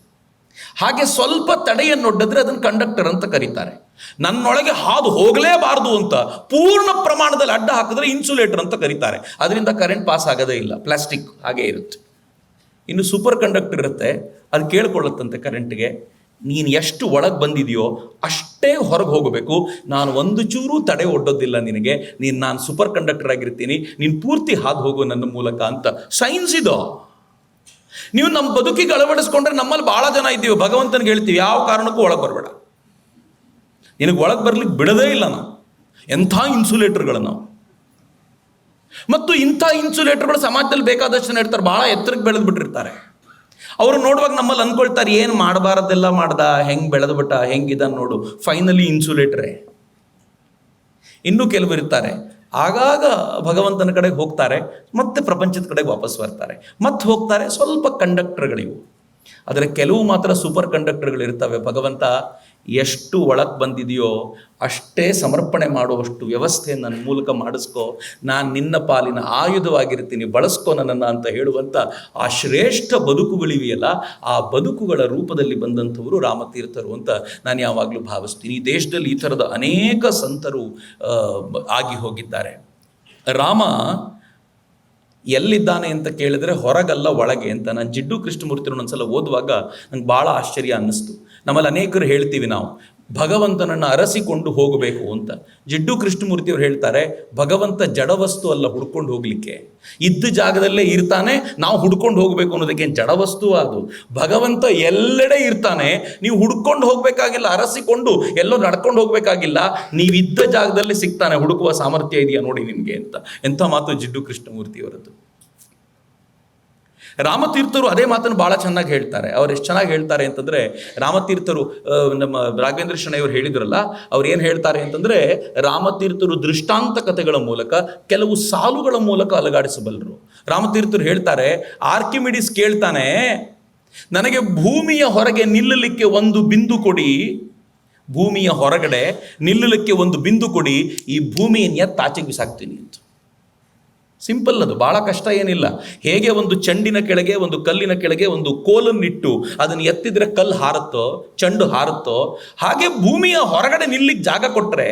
ಹಾಗೆ ಸ್ವಲ್ಪ ತಡೆಯನ್ನೊಡ್ಡಿದ್ರೆ ಅದನ್ನು ಕಂಡಕ್ಟರ್ ಅಂತ ಕರೀತಾರೆ. ನನ್ನೊಳಗೆ ಹಾದು ಹೋಗಲೇಬಾರದು ಅಂತ ಪೂರ್ಣ ಪ್ರಮಾಣದಲ್ಲಿ ಅಡ್ಡ ಹಾಕಿದ್ರೆ ಇನ್ಸುಲೇಟರ್ ಅಂತ ಕರೀತಾರೆ. ಅದರಿಂದ ಕರೆಂಟ್ ಪಾಸ್ ಆಗೋದೇ ಇಲ್ಲ. ಪ್ಲಾಸ್ಟಿಕ್ ಹಾಗೆ ಇರುತ್ತೆ. ಇನ್ನು ಸೂಪರ್ ಕಂಡಕ್ಟರ್ ಇರುತ್ತೆ. ಅದು ಕೇಳ್ಕೊಳ್ಳುತ್ತಂತೆ ಕರೆಂಟ್ಗೆ ನೀನು ಎಷ್ಟು ಒಳಗೆ ಬಂದಿದೆಯೋ ಅಷ್ಟೇ ಹೊರಗೆ ಹೋಗಬೇಕು. ನಾನು ಒಂದು ಚೂರು ತಡೆ ಒಡ್ಡೋದಿಲ್ಲ ನಿನಗೆ. ನೀನು, ನಾನು ಸೂಪರ್ ಕಂಡಕ್ಟರ್ ಆಗಿರ್ತೀನಿ. ನೀನು ಪೂರ್ತಿ ಹಾದು ಹೋಗು ನನ್ನ ಮೂಲಕ ಅಂತ. ಸೈನ್ಸ್ ಇದು. ನೀವು ನಮ್ಮ ಬದುಕಿಗೆ ಅಳವಡಿಸ್ಕೊಂಡ್ರೆ ನಮ್ಮಲ್ಲಿ ಭಾಳ ಜನ ಇದ್ದೀವಿ. ಭಗವಂತನಿಗೆ ಹೇಳ್ತೀವಿ, ಯಾವ ಕಾರಣಕ್ಕೂ ಒಳಗೆ ಬರಬೇಡ. ನಿನಗೆ ಒಳಗೆ ಬರ್ಲಿಕ್ಕೆ ಬಿಡದೇ ಇಲ್ಲ ನಾವು. ಎಂಥ ಇನ್ಸುಲೇಟರ್ಗಳು ನಾವು. ಮತ್ತು ಇಂಥ ಇನ್ಸುಲೇಟರ್ಗಳು ಸಮಾಜದಲ್ಲಿ ಬೇಕಾದಷ್ಟು ಜನ ಇರ್ತಾರೆ ಭಾಳ ಎತ್ತರಕ್ಕೆ ಬೆಳೆದು ಬಿಟ್ಟಿರ್ತಾರೆ. ಅವರು ನೋಡುವಾಗ ನಮ್ಮಲ್ಲಿ ಅಂದ್ಕೊಳ್ತಾರೆ ಏನು ಮಾಡಬಾರದೆಲ್ಲ ಮಾಡ್ದ, ಹೆಂಗೆ ಬೆಳೆದು ಬಿಟ್ಟ ಹೆಂಗಿದ ನೋಡು. ಫೈನಲಿ ಇನ್ಸುಲೇಟ್ರೆ ಇನ್ನೂ ಕೆಲವರು ಇರ್ತಾರೆ ಆಗಾಗ ಭಗವಂತನ ಕಡೆಗೆ ಹೋಗ್ತಾರೆ, ಮತ್ತೆ ಪ್ರಪಂಚದ ಕಡೆಗೆ ವಾಪಸ್ ಬರ್ತಾರೆ. ಮತ್ತೆ ಹೋಗ್ತಾರೆ ಸ್ವಲ್ಪ ಕಂಡಕ್ಟರ್ಗಳಿವು ಆದರೆ ಕೆಲವು ಮಾತ್ರ ಸೂಪರ್ ಕಂಡಕ್ಟರ್ಗಳು ಇರ್ತವೆ ಭಗವಂತ. ಎಷ್ಟು ಒಳಗೆ ಬಂದಿದೆಯೋ ಅಷ್ಟೇ ಸಮರ್ಪಣೆ ಮಾಡುವಷ್ಟು ವ್ಯವಸ್ಥೆ ನನ್ನ ಮೂಲಕ ಮಾಡಿಸ್ಕೋ. ನಾನು ನಿನ್ನ ಪಾಲಿನ ಆಯುಧವಾಗಿರ್ತೀನಿ, ಬಳಸ್ಕೋ ನನ್ನನ್ನು ಅಂತ ಹೇಳುವಂಥ ಆ ಶ್ರೇಷ್ಠ ಬದುಕುಗಳಿವೆಯಲ್ಲ, ಆ ಬದುಕುಗಳ ರೂಪದಲ್ಲಿ ಬಂದಂಥವರು ರಾಮತೀರ್ಥರು ಅಂತ ನಾನು ಯಾವಾಗಲೂ ಭಾವಿಸ್ತೀನಿ. ಈ ದೇಶದಲ್ಲಿ ಈ ಥರದ ಅನೇಕ ಸಂತರು ಆಗಿ ಹೋಗಿದ್ದಾರೆ. ರಾಮ ಎಲ್ಲಿದ್ದಾನೆ ಅಂತ ಕೇಳಿದ್ರೆ ಹೊರಗಲ್ಲ ಒಳಗೆ ಅಂತ. ನಾನು ಜಿಡ್ಡು ಕೃಷ್ಣಮೂರ್ತಿ ಒಂದ್ಸಲ ಓದುವಾಗ ನಂಗೆ ಭಾಳ ಆಶ್ಚರ್ಯ ಅನ್ನಿಸ್ತು. ನಮ್ಮಲ್ಲಿ ಅನೇಕರು ಹೇಳ್ತೀವಿ ನಾವು, ಭಗವಂತನನ್ನು ಅರಸಿಕೊಂಡು ಹೋಗಬೇಕು ಅಂತ. ಜಿಡ್ಡು ಕೃಷ್ಣಮೂರ್ತಿಯವರು ಹೇಳ್ತಾರೆ, ಭಗವಂತ ಜಡವಸ್ತು ಅಲ್ಲ ಹುಡ್ಕೊಂಡು ಹೋಗ್ಲಿಕ್ಕೆ. ಇದ್ದ ಜಾಗದಲ್ಲೇ ಇರ್ತಾನೆ, ನಾವು ಹುಡ್ಕೊಂಡು ಹೋಗಬೇಕು ಅನ್ನೋದಕ್ಕೆ ಜಡವಸ್ತು ಅದು? ಭಗವಂತ ಎಲ್ಲೆಡೆ ಇರ್ತಾನೆ, ನೀವು ಹುಡ್ಕೊಂಡು ಹೋಗಬೇಕಾಗಿಲ್ಲ, ಅರಸಿಕೊಂಡು, ಎಲ್ಲೋ ನಡ್ಕೊಂಡು ಹೋಗ್ಬೇಕಾಗಿಲ್ಲ, ನೀವಿದ್ದ ಜಾಗದಲ್ಲೇ ಸಿಗ್ತಾನೆ ಹುಡುಕುವ ಸಾಮರ್ಥ್ಯ ಇದೆಯಾ ನೋಡಿ ನಿಮಗೆ ಅಂತ. ಎಂಥ ಮಾತು ಜಿಡ್ಡು ಕೃಷ್ಣಮೂರ್ತಿಯವರದ್ದು ರಾಮತೀರ್ಥರು ಅದೇ ಮಾತನ್ನು ಭಾಳ ಚೆನ್ನಾಗಿ ಹೇಳ್ತಾರೆ. ಅವ್ರು ಎಷ್ಟು ಚೆನ್ನಾಗಿ ಹೇಳ್ತಾರೆ ಅಂತಂದ್ರೆ, ರಾಮತೀರ್ಥರು ನಮ್ಮ ರಾಘವೇಂದ್ರ ಶೆಣೆಯವರು ಹೇಳಿದ್ರಲ್ಲ, ಅವ್ರು ಏನು ಹೇಳ್ತಾರೆ ಅಂತಂದ್ರೆ, ರಾಮತೀರ್ಥರು ದೃಷ್ಟಾಂತ ಕಥೆಗಳ ಮೂಲಕ ಕೆಲವು ಸಾಲುಗಳ ಮೂಲಕ ಅಲಗಾಡಿಸಬಲ್ಲರು. ರಾಮತೀರ್ಥರು ಹೇಳ್ತಾರೆ, ಆರ್ಕಿಮಿಡಿಸ್ ಕೇಳ್ತಾನೆ, ನನಗೆ ಭೂಮಿಯ ಹೊರಗೆ ನಿಲ್ಲಲಿಕ್ಕೆ ಒಂದು ಬಿಂದು ಕೊಡಿ, ಭೂಮಿಯ ಹೊರಗಡೆ ನಿಲ್ಲಲಿಕ್ಕೆ ಒಂದು ಬಿಂದು ಕೊಡಿ, ಈ ಭೂಮಿಯನ್ನು ತಾಚೆಗೆ ಬಿಸಾಕ್ತೀನಿ ಅಂತ. ಸಿಂಪಲ್ ಅದು, ಭಾಳ ಕಷ್ಟ ಏನಿಲ್ಲ. ಹೇಗೆ ಒಂದು ಚೆಂಡಿನ ಕೆಳಗೆ, ಒಂದು ಕಲ್ಲಿನ ಕೆಳಗೆ ಒಂದು ಕೋಲನ್ನಿಟ್ಟು ಅದನ್ನು ಎತ್ತಿದ್ರೆ ಕಲ್ಲು ಹಾರುತ್ತೋ, ಚೆಂಡು ಹಾರುತ್ತೋ, ಹಾಗೆ ಭೂಮಿಯ ಹೊರಗಡೆ ನಿಲ್ಲಿಕ್ಕೆ ಜಾಗ ಕೊಟ್ಟರೆ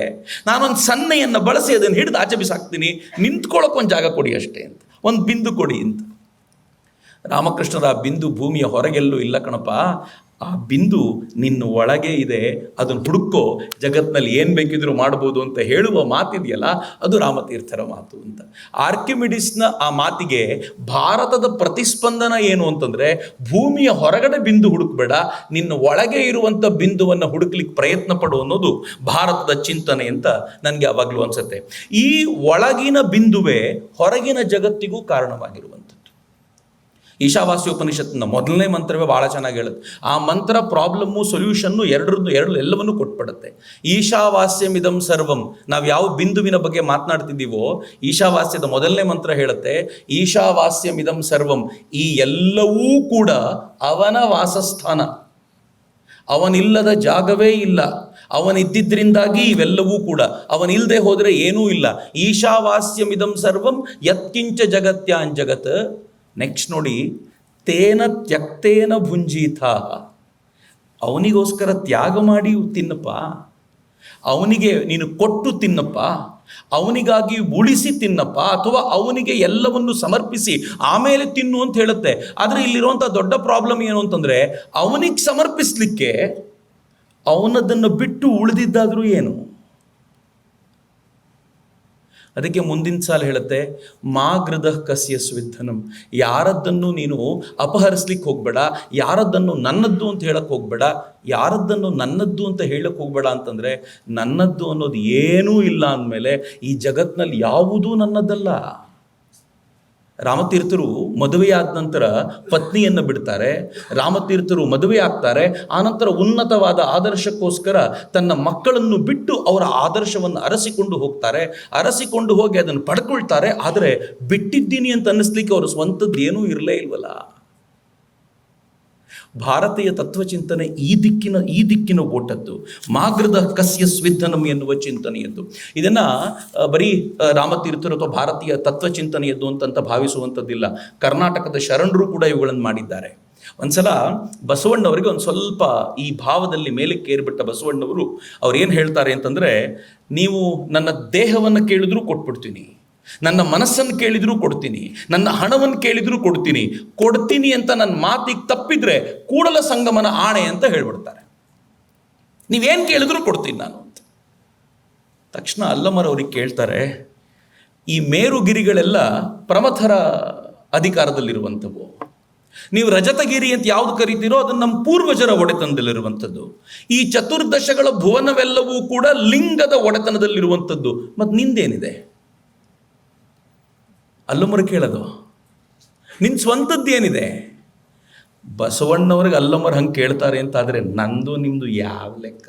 ನಾನೊಂದು ಸನ್ನೆಯನ್ನು ಬಳಸಿ ಅದನ್ನು ಹಿಡಿದು ಆಚೆ ಬಿಸಾಕ್ತೀನಿ ನಿಂತ್ಕೊಳ್ಳೋಕೆ ಒಂದು ಜಾಗ ಕೊಡಿ ಅಷ್ಟೇ ಅಂತ. ಒಂದು ಬಿಂದು ಕೊಡಿ ಅಂತ. ರಾಮಕೃಷ್ಣರ ಬಿಂದು ಭೂಮಿಯ ಹೊರಗೆಲ್ಲೂ ಇಲ್ಲ ಕಣಪ್ಪ. ಆ ಬಿಂದು ನಿನ್ನ ಒಳಗೆ ಇದೆ, ಅದನ್ನು ಹುಡುಕೋ. ಜಗತ್ನಲ್ಲಿ ಏನು ಬೇಕಿದ್ರೂ ಮಾಡ್ಬೋದು ಅಂತ ಹೇಳುವ ಮಾತಿದೆಯಲ್ಲ, ಅದು ರಾಮತೀರ್ಥರ ಮಾತು ಅಂತ. ಆರ್ಕಿಮಿಡಿಸ್ನ ಆ ಮಾತಿಗೆ ಭಾರತದ ಪ್ರತಿಸ್ಪಂದನ ಏನು ಅಂತಂದ್ರೆ, ಭೂಮಿಯ ಹೊರಗಡೆ ಬಿಂದು ಹುಡುಕಬೇಡ, ನಿನ್ನ ಒಳಗೆ ಇರುವಂಥ ಬಿಂದುವನ್ನು ಹುಡುಕ್ಲಿಕ್ಕೆ ಪ್ರಯತ್ನ ಪಡು ಅನ್ನೋದು ಭಾರತದ ಚಿಂತನೆ ಅಂತ ನನಗೆ ಅವಾಗಲೂ ಅನಿಸುತ್ತೆ. ಈ ಒಳಗಿನ ಬಿಂದುವೇ ಹೊರಗಿನ ಜಗತ್ತಿಗೂ ಕಾರಣವಾಗಿರುವಂಥದ್ದು ಈಶಾವಾಸ್ಯೋಪನಿಷತ್ನ ಮೊದಲನೇ ಮಂತ್ರವೇ ಭಾಳ ಚೆನ್ನಾಗಿ ಹೇಳುತ್ತೆ. ಆ ಮಂತ್ರ ಪ್ರಾಬ್ಲಮ್ಮು ಸೊಲ್ಯೂಷನ್ನು ಎರಡರದ್ದು ಎರಡು ಎಲ್ಲವನ್ನೂ ಕೊಟ್ಬಿಡುತ್ತೆ. ಈಶಾವಾಸ್ಯಮಿದಂ ಸರ್ವಂ. ನಾವು ಯಾವ ಬಿಂದುವಿನ ಬಗ್ಗೆ ಮಾತನಾಡ್ತಿದ್ದೀವೋ, ಈಶಾವಾಸ್ಯದ ಮೊದಲನೇ ಮಂತ್ರ ಹೇಳುತ್ತೆ ಈಶಾವಾಸ್ಯಮಿದಂ ಸರ್ವಂ. ಈ ಎಲ್ಲವೂ ಕೂಡ ಅವನ ವಾಸಸ್ಥಾನ. ಅವನಿಲ್ಲದ ಜಾಗವೇ ಇಲ್ಲ. ಅವನಿದ್ದಿದ್ರಿಂದಾಗಿ ಇವೆಲ್ಲವೂ ಕೂಡ. ಅವನಿಲ್ಲದೆ ಹೋದರೆ ಏನೂ ಇಲ್ಲ. ಈಶಾವಾಸ್ಯಮಿದಂ ಸರ್ವಂ, ಯತ್ಕಿಂಚ ಜಗತ್ಯಾನ್ ಜಗತ್. ನೆಕ್ಸ್ಟ್ ನೋಡಿ, ತೇನ ತ್ಯಕ್ತೇನ ಭುಂಜೀತ. ಅವನಿಗೋಸ್ಕರ ತ್ಯಾಗ ಮಾಡಿ ತಿನ್ನಪ್ಪ. ಅವನಿಗೆ ನೀನು ಕೊಟ್ಟು ತಿನ್ನಪ್ಪ. ಅವನಿಗಾಗಿ ಉಳಿಸಿ ತಿನ್ನಪ್ಪ. ಅಥವಾ ಅವನಿಗೆ ಎಲ್ಲವನ್ನು ಸಮರ್ಪಿಸಿ ಆಮೇಲೆ ತಿನ್ನು ಅಂತ ಹೇಳುತ್ತೆ. ಆದರೆ ಇಲ್ಲಿರುವಂಥ ದೊಡ್ಡ ಪ್ರಾಬ್ಲಮ್ ಏನು ಅಂತಂದರೆ, ಅವನಿಗೆ ಸಮರ್ಪಿಸ್ಲಿಕ್ಕೆ ಅವನದನ್ನು ಬಿಟ್ಟು ಉಳಿದಿದ್ದಾದರೂ ಏನು? ಅದಕ್ಕೆ ಮುಂದಿನ ಸಾಲ ಹೇಳುತ್ತೆ ಮಾಗೃದ ಕಸ್ಯ ಸ್ವಿಧನಂ. ಯಾರದ್ದನ್ನು ನೀನು ಅಪಹರಿಸ್ಲಿಕ್ಕೆ ಹೋಗ್ಬೇಡ, ಯಾರದ್ದನ್ನು ನನ್ನದ್ದು ಅಂತ ಹೇಳಕ್ಕೆ ಹೋಗ್ಬೇಡ, ಯಾರದ್ದನ್ನು ನನ್ನದ್ದು ಅಂತ ಹೇಳಕ್ಕೆ ಹೋಗ್ಬೇಡ ಅಂತಂದರೆ ನನ್ನದ್ದು ಅನ್ನೋದು ಏನೂ ಇಲ್ಲ ಅಂದಮೇಲೆ ಈ ಜಗತ್ತಿನಲ್ಲಿ ಯಾವುದೂ ನನ್ನದಲ್ಲ. ರಾಮತೀರ್ಥರು ಮದುವೆಯಾದ ನಂತರ ಪತ್ನಿಯನ್ನು ಬಿಡ್ತಾರೆ. ರಾಮತೀರ್ಥರು ಮದುವೆ ಆಗ್ತಾರೆ ಆನಂತರ ಉನ್ನತವಾದ ಆದರ್ಶಕ್ಕೋಸ್ಕರ ತನ್ನ ಮಕ್ಕಳನ್ನು ಬಿಟ್ಟು ಅವರ ಆದರ್ಶವನ್ನು ಅರಸಿಕೊಂಡು ಹೋಗ್ತಾರೆ. ಅರಸಿಕೊಂಡು ಹೋಗಿ ಅದನ್ನು ಪಡ್ಕೊಳ್ತಾರೆ. ಆದರೆ ಬಿಟ್ಟಿದ್ದೀನಿ ಅಂತ ಅನ್ನಿಸ್ಲಿಕ್ಕೆ ಅವರು ಸ್ವಂತದ್ದು ಏನೂ ಇರಲೇ ಇಲ್ವಲ್ಲ. ಭಾರತೀಯ ತತ್ವಚಿಂತನೆ ಈ ದಿಕ್ಕಿನ ಈ ದಿಕ್ಕಿನ ಓಟದ್ದು. ಮಾಗ್ರದ ಕಸ್ಯ ಸ್ವಿಧನಂ ಎನ್ನುವ ಚಿಂತನೆಯದ್ದು. ಇದನ್ನು ಬರೀ ರಾಮತೀರ್ಥರು ಅಥವಾ ಭಾರತೀಯ ತತ್ವಚಿಂತನೆಯದ್ದು ಅಂತಂತ ಭಾವಿಸುವಂಥದ್ದಿಲ್ಲ. ಕರ್ನಾಟಕದ ಶರಣರು ಕೂಡ ಇವುಗಳನ್ನು ಮಾಡಿದ್ದಾರೆ. ಒಂದ್ಸಲ ಬಸವಣ್ಣವರಿಗೆ ಒಂದು ಸ್ವಲ್ಪ ಈ ಭಾವದಲ್ಲಿ ಮೇಲಕ್ಕೆ ಏರ್ಬಿಟ್ಟ ಬಸವಣ್ಣವರು ಅವ್ರು ಏನು ಹೇಳ್ತಾರೆ ಅಂತಂದರೆ, ನೀವು ನನ್ನ ದೇಹವನ್ನು ಕೇಳಿದ್ರೂ ಕೊಟ್ಬಿಡ್ತೀನಿ. ನನ್ನ ಮನಸ್ಸನ್ನು ಕೇಳಿದರೂ ಕೊಡ್ತೀನಿ, ನನ್ನ ಹಣವನ್ನು ಕೇಳಿದರೂ ಕೊಡ್ತೀನಿ ಕೊಡ್ತೀನಿ ಅಂತ ನನ್ನ ಮಾತಿಗೆ ತಪ್ಪಿದ್ರೆ ಕೂಡಲ ಸಂಗಮನ ಆಣೆ ಅಂತ ಹೇಳ್ಬಿಡ್ತಾರೆ. ನೀವೇನು ಕೇಳಿದ್ರೂ ಕೊಡ್ತೀನಿ ನಾನು ಅಂತ. ತಕ್ಷಣ ಅಲ್ಲಮರ್ ಅವ್ರಿಗೆ ಕೇಳ್ತಾರೆ, ಈ ಮೇರುಗಿರಿಗಳೆಲ್ಲ ಪ್ರಮಥರ ಅಧಿಕಾರದಲ್ಲಿರುವಂಥವು. ನೀವು ರಜತಗಿರಿ ಅಂತ ಯಾವ್ದು ಕರಿತೀರೋ ಅದನ್ನು ನಮ್ಮ ಪೂರ್ವಜರ ಒಡೆತನದಲ್ಲಿರುವಂಥದ್ದು. ಈ ಚತುರ್ದಶಗಳ ಭುವನವೆಲ್ಲವೂ ಕೂಡ ಲಿಂಗದ ಒಡೆತನದಲ್ಲಿರುವಂಥದ್ದು. ಮತ್ತು ನಿಂದೇನಿದೆ? ಅಲ್ಲಮರು ಕೇಳೋದು ನಿನ್ನ ಸ್ವಂತದ್ದು ಏನಿದೆ? ಬಸವಣ್ಣವ್ರಿಗೆ ಅಲ್ಲಮರು ಹಂಗೆ ಕೇಳ್ತಾರೆ ಅಂತಾದರೆ ನಂದು ನಿಮ್ಮದು ಯಾವ ಲೆಕ್ಕ?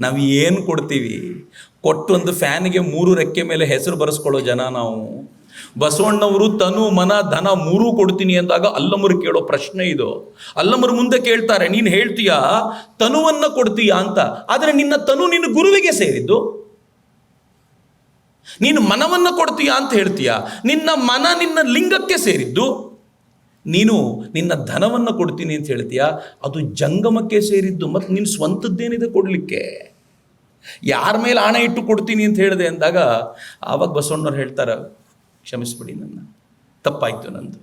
ನಾವು ಏನು ಕೊಡ್ತೀವಿ? ಕೊಟ್ಟು ಒಂದು ಫ್ಯಾನಿಗೆ ಮೂರು ರೆಕ್ಕೆ ಮೇಲೆ ಹೆಸರು ಬರೆಸ್ಕೊಳ್ಳೋ ಜನ ನಾವು. ಬಸವಣ್ಣವರು ತನು, ಮನ, ಧನ ಮೂರೂ ಕೊಡ್ತೀನಿ ಅಂದಾಗ ಅಲ್ಲಮರು ಕೇಳೋ ಪ್ರಶ್ನೆ ಇದು. ಅಲ್ಲಮರು ಮುಂದೆ ಕೇಳ್ತಾರೆ, ನೀನು ಹೇಳ್ತೀಯಾ, ತನುವನ್ನು ಕೊಡ್ತೀಯಾ ಅಂತ. ಆದರೆ ನಿನ್ನ ತನು ನಿನ್ನ ಗುರುವಿಗೆ ಸೇರಿದ್ದು. ನೀನು ಮನವನ್ನು ಕೊಡ್ತೀಯಾ ಅಂತ ಹೇಳ್ತೀಯ? ನಿನ್ನ ಮನ ನಿನ್ನ ಲಿಂಗಕ್ಕೆ ಸೇರಿದ್ದು, ನೀನು ನಿನ್ನ ಧನವನ್ನು ಕೊಡ್ತೀನಿ ಅಂತ ಹೇಳ್ತೀಯ? ಅದು ಜಂಗಮಕ್ಕೆ ಸೇರಿದ್ದು ಮತ್ತು ನಿನ್ನ ಸ್ವಂತದ್ದೇನಿದೆ ಕೊಡಲಿಕ್ಕೆ? ಯಾರ ಮೇಲೆ ಹಣ ಇಟ್ಟು ಕೊಡ್ತೀನಿ ಅಂತ ಹೇಳಿದೆ ಅಂದಾಗ, ಆವಾಗ ಬಸವಣ್ಣವ್ರು ಹೇಳ್ತಾರೆ, ಕ್ಷಮಿಸ್ಬಿಡಿ ನನ್ನ, ತಪ್ಪಾಯಿತು ನಂದು.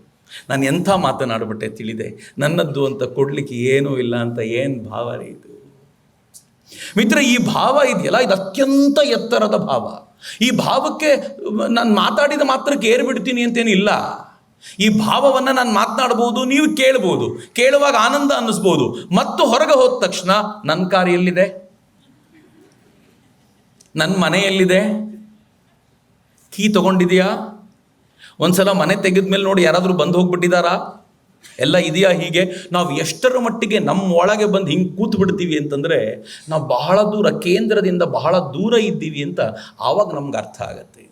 ನಾನು ಎಂಥ ಮಾತನಾಡ್ಬಿಟ್ಟೆ ತಿಳಿದೆ? ನನ್ನದ್ದು ಅಂತ ಕೊಡಲಿಕ್ಕೆ ಏನೂ ಇಲ್ಲ ಅಂತ ಏನು ಭಾವ ರೀ ಇದು? ಮಿತ್ರ ಈ ಭಾವ ಇದೆಯಲ್ಲ? ಇದು ಅತ್ಯಂತ ಎತ್ತರದ ಭಾವ. ಈ ಭಾವಕ್ಕೆ ನಾನು ಮಾತಾಡಿದ ಮಾತ್ರಕ್ಕೆ ಏರ್ಬಿಡ್ತೀನಿ ಅಂತೇನಿಲ್ಲ ಈ ಭಾವವನ್ನು ನಾನು ಮಾತನಾಡ್ಬೋದು, ನೀವು ಕೇಳ್ಬೋದು. ಕೇಳುವಾಗ ಆನಂದ ಅನ್ನಿಸ್ಬೋದು. ಮತ್ತು ಹೊರಗೆ ಹೋದ ತಕ್ಷಣ ನನ್ನ ಕಾರ್ ಎಲ್ಲಿದೆ? ನನ್ನ ಮನೆ ಎಲ್ಲಿದೆ? ಕೀ ತಗೊಂಡಿದೆಯಾ? ಒಂದ್ಸಲ ಮನೆ ತೆಗೆದ ಮೇಲೆ ನೋಡಿ ಯಾರಾದರೂ ಬಂದು ಹೋಗ್ಬಿಟ್ಟಿದ್ದಾರಾ ಎಲ್ಲ ಇದೆಯಾ ಹೀಗೆ? ನಾವು ಎಷ್ಟರ ಮಟ್ಟಿಗೆ ನಮ್ಮ ಒಳಗೆ ಬಂದು ಹಿಂಗೆ ಕೂತು ಬಿಡ್ತೀವಿ ಅಂತಂದರೆ ನಾವು ಬಹಳ ದೂರ, ಕೇಂದ್ರದಿಂದ ಬಹಳ ದೂರ ಇದ್ದೀವಿ ಅಂತ ಆವಾಗ ನಮ್ಗೆ ಅರ್ಥ ಆಗತ್ತೆ.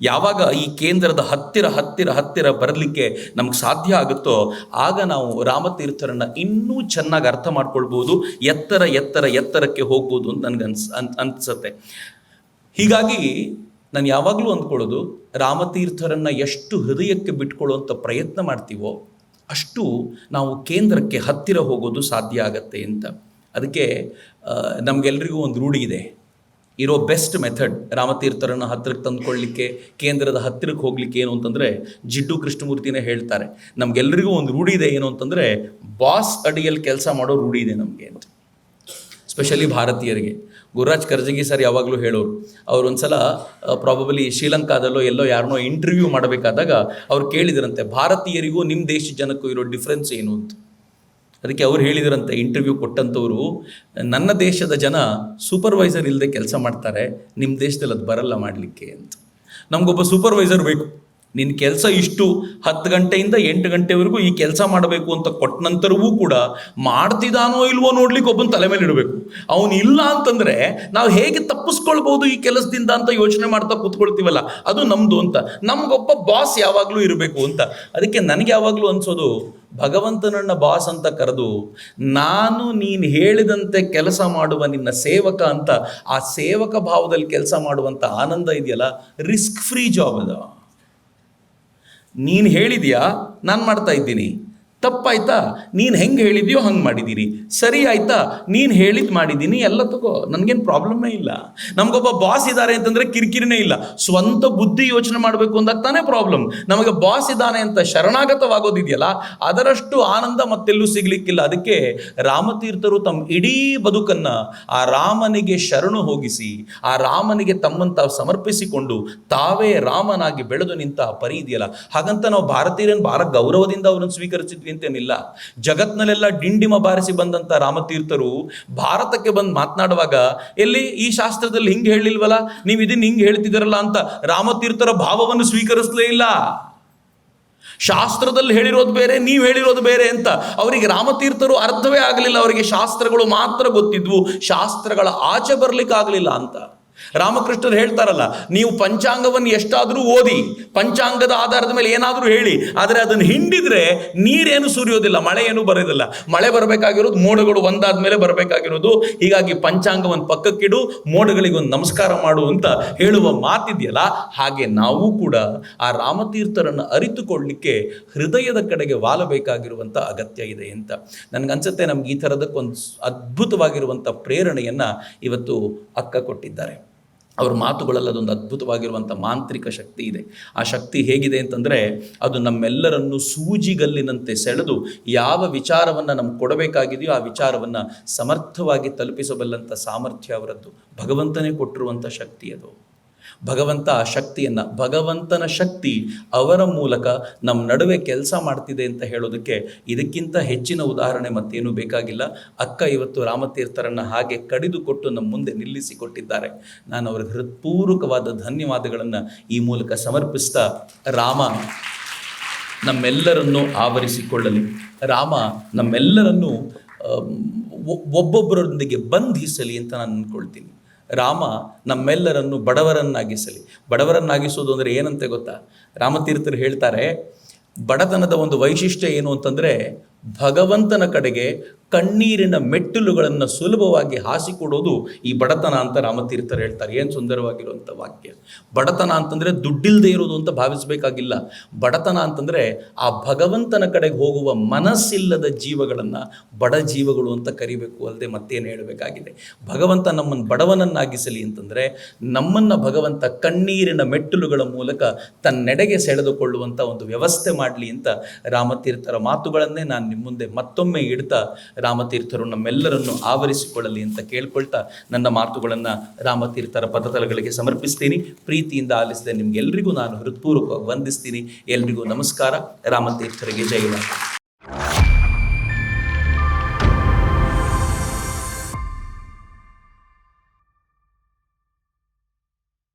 ಯಾವಾಗ ಈ ಕೇಂದ್ರದ ಹತ್ತಿರ ಹತ್ತಿರ ಹತ್ತಿರ ಬರಲಿಕ್ಕೆ ನಮ್ಗೆ ಸಾಧ್ಯ ಆಗುತ್ತೋ, ಆಗ ನಾವು ರಾಮತೀರ್ಥರನ್ನ ಇನ್ನೂ ಚೆನ್ನಾಗಿ ಅರ್ಥ ಮಾಡ್ಕೊಳ್ಬೋದು, ಎತ್ತರ ಎತ್ತರ, ಎತ್ತರಕ್ಕೆ ಹೋಗ್ಬೋದು ಅಂತ ನನಗೆ ಅನ್ಸ್ ಅನ್ ಅನ್ಸುತ್ತೆ. ಹೀಗಾಗಿ ನಾನು ಯಾವಾಗಲೂ ಅಂದ್ಕೊಳ್ಳೋದು, ರಾಮತೀರ್ಥರನ್ನು ಎಷ್ಟು ಹೃದಯಕ್ಕೆ ಬಿಟ್ಕೊಳ್ಳುವಂಥ ಪ್ರಯತ್ನ ಮಾಡ್ತೀವೋ, ಅಷ್ಟು ನಾವು ಕೇಂದ್ರಕ್ಕೆ ಹತ್ತಿರ ಹೋಗೋದು ಸಾಧ್ಯ ಆಗತ್ತೆ ಅಂತ. ಅದಕ್ಕೆ ನಮಗೆಲ್ಲರಿಗೂ ಒಂದು ರೂಢಿ ಇದೆ. ಇರೋ ಬೆಸ್ಟ್ ಮೆಥಡ್ ರಾಮತೀರ್ಥರನ್ನು ಹತ್ತಿರಕ್ಕೆ ತಂದುಕೊಳ್ಳಿಕ್ಕೆ, ಕೇಂದ್ರದ ಹತ್ತಿರಕ್ಕೆ ಹೋಗ್ಲಿಕ್ಕೆ ಏನು ಅಂತಂದರೆ ಜಿಡ್ಡು ಕೃಷ್ಣಮೂರ್ತಿನೇ ಹೇಳ್ತಾರೆ. ನಮಗೆಲ್ಲರಿಗೂ ಒಂದು ರೂಢಿ ಇದೆ ಏನು ಅಂತಂದರೆ, ಬಾಸ್ ಅಡಿಯಲ್ಲಿ ಕೆಲಸ ಮಾಡೋ ರೂಢಿ ಇದೆ ನಮಗೆ ಅಂತ. ಸ್ಪೆಷಲಿ ಭಾರತೀಯರಿಗೆ. ಗುರುರಾಜ್ ಕರ್ಜಗಿ ಸರ್ ಯಾವಾಗಲೂ ಹೇಳೋರು, ಅವ್ರು ಒಂದ್ಸಲ ಪ್ರಾಬಬಲಿ ಶ್ರೀಲಂಕಾದಲ್ಲೋ ಎಲ್ಲೋ ಯಾರನ್ನೋ ಇಂಟರ್ವ್ಯೂ ಮಾಡಬೇಕಾದಾಗ ಅವ್ರು ಕೇಳಿದ್ರಂತೆ, ಭಾರತೀಯರಿಗೂ ನಿಮ್ಮ ದೇಶದ ಜನಕ್ಕೂ ಇರೋ ಡಿಫ್ರೆನ್ಸ್ ಏನು ಅಂತ. ಅದಕ್ಕೆ ಅವ್ರು ಹೇಳಿದ್ರಂತೆ ಇಂಟರ್ವ್ಯೂ ಕೊಟ್ಟಂಥವ್ರು, ನನ್ನ ದೇಶದ ಜನ ಸೂಪರ್ವೈಸರ್ ಇಲ್ಲದೆ ಕೆಲಸ ಮಾಡ್ತಾರೆ ನಿಮ್ಮ ದೇಶದಲ್ಲಿ ಅದು ಬರಲ್ಲ ಮಾಡಲಿಕ್ಕೆ ಅಂತ. ನಮಗೊಬ್ಬ ಸೂಪರ್ವೈಸರ್ ಬೇಕು. ನಿನ್ನ ಕೆಲಸ ಇಷ್ಟು ಹತ್ತು ಗಂಟೆಯಿಂದ ಎಂಟು ಗಂಟೆವರೆಗೂ ಈ ಕೆಲಸ ಮಾಡಬೇಕು ಅಂತ ಕೊಟ್ಟ ನಂತರವೂ ಕೂಡ ಮಾಡ್ತಿದ್ದಾನೋ ಇಲ್ವೋ ನೋಡ್ಲಿಕ್ಕೆ ಒಬ್ಬನ ತಲೆ ಮೇಲೆ ಇಡಬೇಕು. ಅವನು ಇಲ್ಲ ಅಂತಂದ್ರೆ ನಾವು ಹೇಗೆ ತಪ್ಪಿಸ್ಕೊಳ್ಬೋದು ಈ ಕೆಲಸದಿಂದ ಅಂತ ಯೋಚನೆ ಮಾಡ್ತಾ ಕೂತ್ಕೊಳ್ತೀವಲ್ಲ, ಅದು ನಮ್ದು ಅಂತ. ನಮ್ಗೊಬ್ಬ ಬಾಸ್ ಯಾವಾಗಲೂ ಇರಬೇಕು ಅಂತ. ಅದಕ್ಕೆ ನನಗೆ ಯಾವಾಗಲೂ ಅನ್ಸೋದು ಭಗವಂತನನ್ನ ಬಾಸ್ ಅಂತ ಕರೆದು ನಾನು ನೀನು ಹೇಳಿದಂತೆ ಕೆಲಸ ಮಾಡುವ ನಿನ್ನ ಸೇವಕ ಅಂತ, ಆ ಸೇವಕ ಭಾವದಲ್ಲಿ ಕೆಲಸ ಮಾಡುವಂಥ ಆನಂದ ಇದೆಯಲ್ಲ ರಿಸ್ಕ್ ಫ್ರೀ ಜಾಬ್ ಅದ. ನೀನು ಹೇಳಿದ್ಯಾ? ನಾನು ಮಾಡ್ತಾ ಇದ್ದೀನಿ. ತಪ್ಪಾಯ್ತಾ? ನೀನು ಹೆಂಗೆ ಹೇಳಿದ್ಯೋ ಹಂಗೆ ಮಾಡಿದ್ದೀರಿ ಸರಿ ಆಯ್ತಾ? ನೀನು ಹೇಳಿದ್ ಮಾಡಿದ್ದೀನಿ ಎಲ್ಲ ತಗೋ. ನನಗೇನು ಪ್ರಾಬ್ಲಮ್ಮೇ ಇಲ್ಲ. ನಮಗೊಬ್ಬ ಬಾಸ್ ಇದ್ದಾರೆ ಅಂತಂದರೆ ಕಿರಿಕಿರಿನೇ ಇಲ್ಲ. ಸ್ವಂತ ಬುದ್ಧಿ ಯೋಚನೆ ಮಾಡಬೇಕು ಅಂದಾಗ ತಾನೇ ಪ್ರಾಬ್ಲಮ್. ನಮಗೆ ಬಾಸ್ ಇದ್ದಾನೆ ಅಂತ ಶರಣಾಗತವಾಗೋದಿದೆಯಲ್ಲ, ಅದರಷ್ಟು ಆನಂದ ಮತ್ತೆಲ್ಲೂ ಸಿಗಲಿಕ್ಕಿಲ್ಲ. ಅದಕ್ಕೆ ರಾಮತೀರ್ಥರು ತಮ್ಮ ಇಡೀ ಬದುಕನ್ನ ಆ ರಾಮನಿಗೆ ಶರಣು ಹೋಗಿಸಿ, ಆ ರಾಮನಿಗೆ ತಮ್ಮಂತ ಸಮರ್ಪಿಸಿಕೊಂಡು ತಾವೇ ರಾಮನಾಗಿ ಬೆಳೆದು ನಿಂತ ಪರಿ ಇದೆಯಲ್ಲ ಹಾಗಂತ ನಾವು ಭಾರತೀಯರನ್ನು ಭಾರತ ಗೌರವದಿಂದ ಅವರನ್ನು ಸ್ವೀಕರಿಸಿದ್ವಿ. ಅಂತೇನಿಲ್ಲ ಜಗತ್ನಲ್ಲೆಲ್ಲ ಡಿಂಡಿಮ ಬಾರಿಸಿ ಬಂದಂತ ರಾಮತೀರ್ಥರು ಭಾರತಕ್ಕೆ ಬಂದು ಮಾತನಾಡುವಾಗ, ಎಲ್ಲಿ ಈ ಶಾಸ್ತ್ರದಲ್ಲಿ ಹಿಂಗೆ ಹೇಳಿಲ್ವಲ್ಲ ನೀವು ಇದನ್ನ ಹಿಂಗೆ ಹೇಳ್ತಿದ್ದೀರಲ್ಲ ಅಂತ ರಾಮತೀರ್ಥರ ಭಾವವನ್ನು ಸ್ವೀಕರಿಸಲೇ ಇಲ್ಲ. ಶಾಸ್ತ್ರದಲ್ಲಿ ಹೇಳಿರೋದು ಬೇರೆ, ನೀವು ಹೇಳಿರೋದು ಬೇರೆ ಅಂತ ಅವರಿಗೆ ರಾಮತೀರ್ಥರು ಅರ್ಥವೇ ಆಗಲಿಲ್ಲ. ಅವರಿಗೆ ಶಾಸ್ತ್ರಗಳು ಮಾತ್ರ ಗೊತ್ತಿದ್ವು. ಶಾಸ್ತ್ರಗಳ ಆಚೆ ಬರ್ಲಿಕ್ಕೆ ಆಗಲಿಲ್ಲ ಅಂತ. ರಾಮಕೃಷ್ಣರು ಹೇಳ್ತಾರಲ್ಲ, ನೀವು ಪಂಚಾಂಗವನ್ನು ಎಷ್ಟಾದರೂ ಓದಿ, ಪಂಚಾಂಗದ ಆಧಾರದ ಮೇಲೆ ಏನಾದರೂ ಹೇಳಿ, ಆದರೆ ಅದನ್ನು ಹಿಂಡಿದ್ರೆ ನೀರೇನು ಸುರಿಯೋದಿಲ್ಲ ಮಳೆ ಏನು ಬರೋದಿಲ್ಲ. ಮಳೆ ಬರಬೇಕಾಗಿರೋದು ಮೋಡಗಳು ಒಂದಾದ ಮೇಲೆ ಬರಬೇಕಾಗಿರೋದು. ಹೀಗಾಗಿ ಪಂಚಾಂಗವನ್ನು ಪಕ್ಕಕ್ಕಿಡು ಮೋಡಗಳಿಗೆ ಒಂದು ನಮಸ್ಕಾರ ಮಾಡು ಅಂತ ಹೇಳುವ ಮಾತಿದೆಯಲ್ಲ, ಹಾಗೆ ನಾವು ಕೂಡ ಆ ರಾಮತೀರ್ಥರನ್ನು ಅರಿತುಕೊಳ್ಳಿಕ್ಕೆ ಹೃದಯದ ಕಡೆಗೆ ವಾಲಬೇಕಾಗಿರುವಂಥ ಅಗತ್ಯ ಇದೆ ಅಂತ. ನನಗನ್ಸುತ್ತೆ ನಮ್ಗೆ ಈ ಥರದಕ್ಕೊಂದು ಅದ್ಭುತವಾಗಿರುವಂಥ ಪ್ರೇರಣೆಯನ್ನು ಇವತ್ತು ಅಕ್ಕ ಕೊಟ್ಟಿದ್ದಾರೆ. ಅವ್ರ ಮಾತುಗಳಲ್ಲಿ ಅದೊಂದು ಅದ್ಭುತವಾಗಿರುವಂಥ ಮಾಂತ್ರಿಕ ಶಕ್ತಿ ಇದೆ. ಆ ಶಕ್ತಿ ಹೇಗಿದೆ ಅಂತಂದರೆ ಅದು ನಮ್ಮೆಲ್ಲರನ್ನು ಸೂಜಿಗಲ್ಲಿನಂತೆ ಸೆಳೆದು ಯಾವ ವಿಚಾರವನ್ನು ನಮ್ಗೆ ಕೊಡಬೇಕಾಗಿದೆಯೋ ಆ ವಿಚಾರವನ್ನು ಸಮರ್ಥವಾಗಿ ತಲುಪಿಸಬಲ್ಲಂಥ ಸಾಮರ್ಥ್ಯ ಅವರದ್ದು. ಭಗವಂತನೇ ಕೊಟ್ಟಿರುವಂಥ ಶಕ್ತಿ ಅದು. ಭಗವಂತ ಆ ಶಕ್ತಿಯನ್ನು, ಭಗವಂತನ ಶಕ್ತಿ ಅವರ ಮೂಲಕ ನಮ್ಮ ನಡುವೆ ಕೆಲಸ ಮಾಡ್ತಿದೆ ಅಂತ ಹೇಳೋದಕ್ಕೆ ಇದಕ್ಕಿಂತ ಹೆಚ್ಚಿನ ಉದಾಹರಣೆ ಮತ್ತೇನೂ ಬೇಕಾಗಿಲ್ಲ. ಅಕ್ಕ ಇವತ್ತು ರಾಮತೀರ್ಥರನ್ನು ಹಾಗೆ ಕಡಿದುಕೊಟ್ಟು ನಮ್ಮ ಮುಂದೆ ನಿಲ್ಲಿಸಿಕೊಟ್ಟಿದ್ದಾರೆ. ನಾನು ಅವರ ಹೃತ್ಪೂರ್ವಕವಾದ ಧನ್ಯವಾದಗಳನ್ನು ಈ ಮೂಲಕ ಸಮರ್ಪಿಸ್ತಾ ರಾಮ ನಮ್ಮೆಲ್ಲರನ್ನು ಆವರಿಸಿಕೊಳ್ಳಲಿ. ರಾಮ ನಮ್ಮೆಲ್ಲರನ್ನು ಒಬ್ಬೊಬ್ಬರೊಂದಿಗೆ ಬಂಧಿಸಲಿ ಅಂತ ನಾನು ಅಂದ್ಕೊಳ್ತೀನಿ ರಾಮ ನಮ್ಮೆಲ್ಲರನ್ನು ಬಡವರನ್ನಾಗಿಸಲಿ. ಬಡವರನ್ನಾಗಿಸೋದು ಅಂದರೆ ಏನಂತೆ ಗೊತ್ತಾ? ರಾಮತೀರ್ಥರು ಹೇಳ್ತಾರೆ, ಬಡತನದ ಒಂದು ವೈಶಿಷ್ಟ್ಯ ಏನು ಅಂತಂದರೆ ಭಗವಂತನ ಕಡೆಗೆ ಕಣ್ಣೀರಿನ ಮೆಟ್ಟಿಲುಗಳನ್ನು ಸುಲಭವಾಗಿ ಹಾಸಿಕೊಡೋದು ಈ ಬಡತನ ಅಂತ ರಾಮತೀರ್ಥರು ಹೇಳ್ತಾರೆ. ಏನು ಸುಂದರವಾಗಿರುವಂಥ ವಾಕ್ಯ? ಬಡತನ ಅಂತಂದರೆ ದುಡ್ಡಿಲ್ಲದೆ ಇರೋದು ಅಂತ ಭಾವಿಸಬೇಕಾಗಿಲ್ಲ. ಬಡತನ ಅಂತಂದರೆ ಆ ಭಗವಂತನ ಕಡೆಗೆ ಹೋಗುವ ಮನಸ್ಸಿಲ್ಲದ ಜೀವಗಳನ್ನು ಬಡ ಜೀವಗಳು ಅಂತ ಕರಿಬೇಕು. ಅಲ್ಲದೆ ಮತ್ತೇನು ಹೇಳಬೇಕಾಗಿದೆ? ಭಗವಂತ ನಮ್ಮನ್ನು ಬಡವನನ್ನಾಗಿಸಲಿ ಅಂತಂದರೆ ನಮ್ಮನ್ನು ಭಗವಂತ ಕಣ್ಣೀರಿನ ಮೆಟ್ಟಿಲುಗಳ ಮೂಲಕ ತನ್ನೆಡೆಗೆ ಸೆಳೆದುಕೊಳ್ಳುವಂಥ ಒಂದು ವ್ಯವಸ್ಥೆ ಮಾಡಲಿ ಅಂತ ರಾಮತೀರ್ಥರ ಮಾತುಗಳನ್ನೇ ನಾನು ನಿಮ್ಮ ಮುಂದೆ ಮತ್ತೊಮ್ಮೆ ಇಡ್ತಾ ರಾಮತೀರ್ಥರು ನಮ್ಮೆಲ್ಲರನ್ನು ಆವರಿಸಿಕೊಳ್ಳಲಿ ಅಂತ ಕೇಳ್ಕೊಳ್ತಾ ನನ್ನ ಮಾತುಗಳನ್ನು ರಾಮತೀರ್ಥರ ಪದತಲಗಳಿಗೆ ಸಮರ್ಪಿಸ್ತೀನಿ. ಪ್ರೀತಿಯಿಂದ ಆಲಿಸಿದ ನಿಮ್ಗೆಲ್ರಿಗೂ ನಾನು ಹೃತ್ಪೂರ್ವಕವಾಗಿ ವಂದಿಸ್ತೀನಿ. ಎಲ್ರಿಗೂ ನಮಸ್ಕಾರ. ರಾಮತೀರ್ಥರಿಗೆ ಜಯವಾಗಲಿ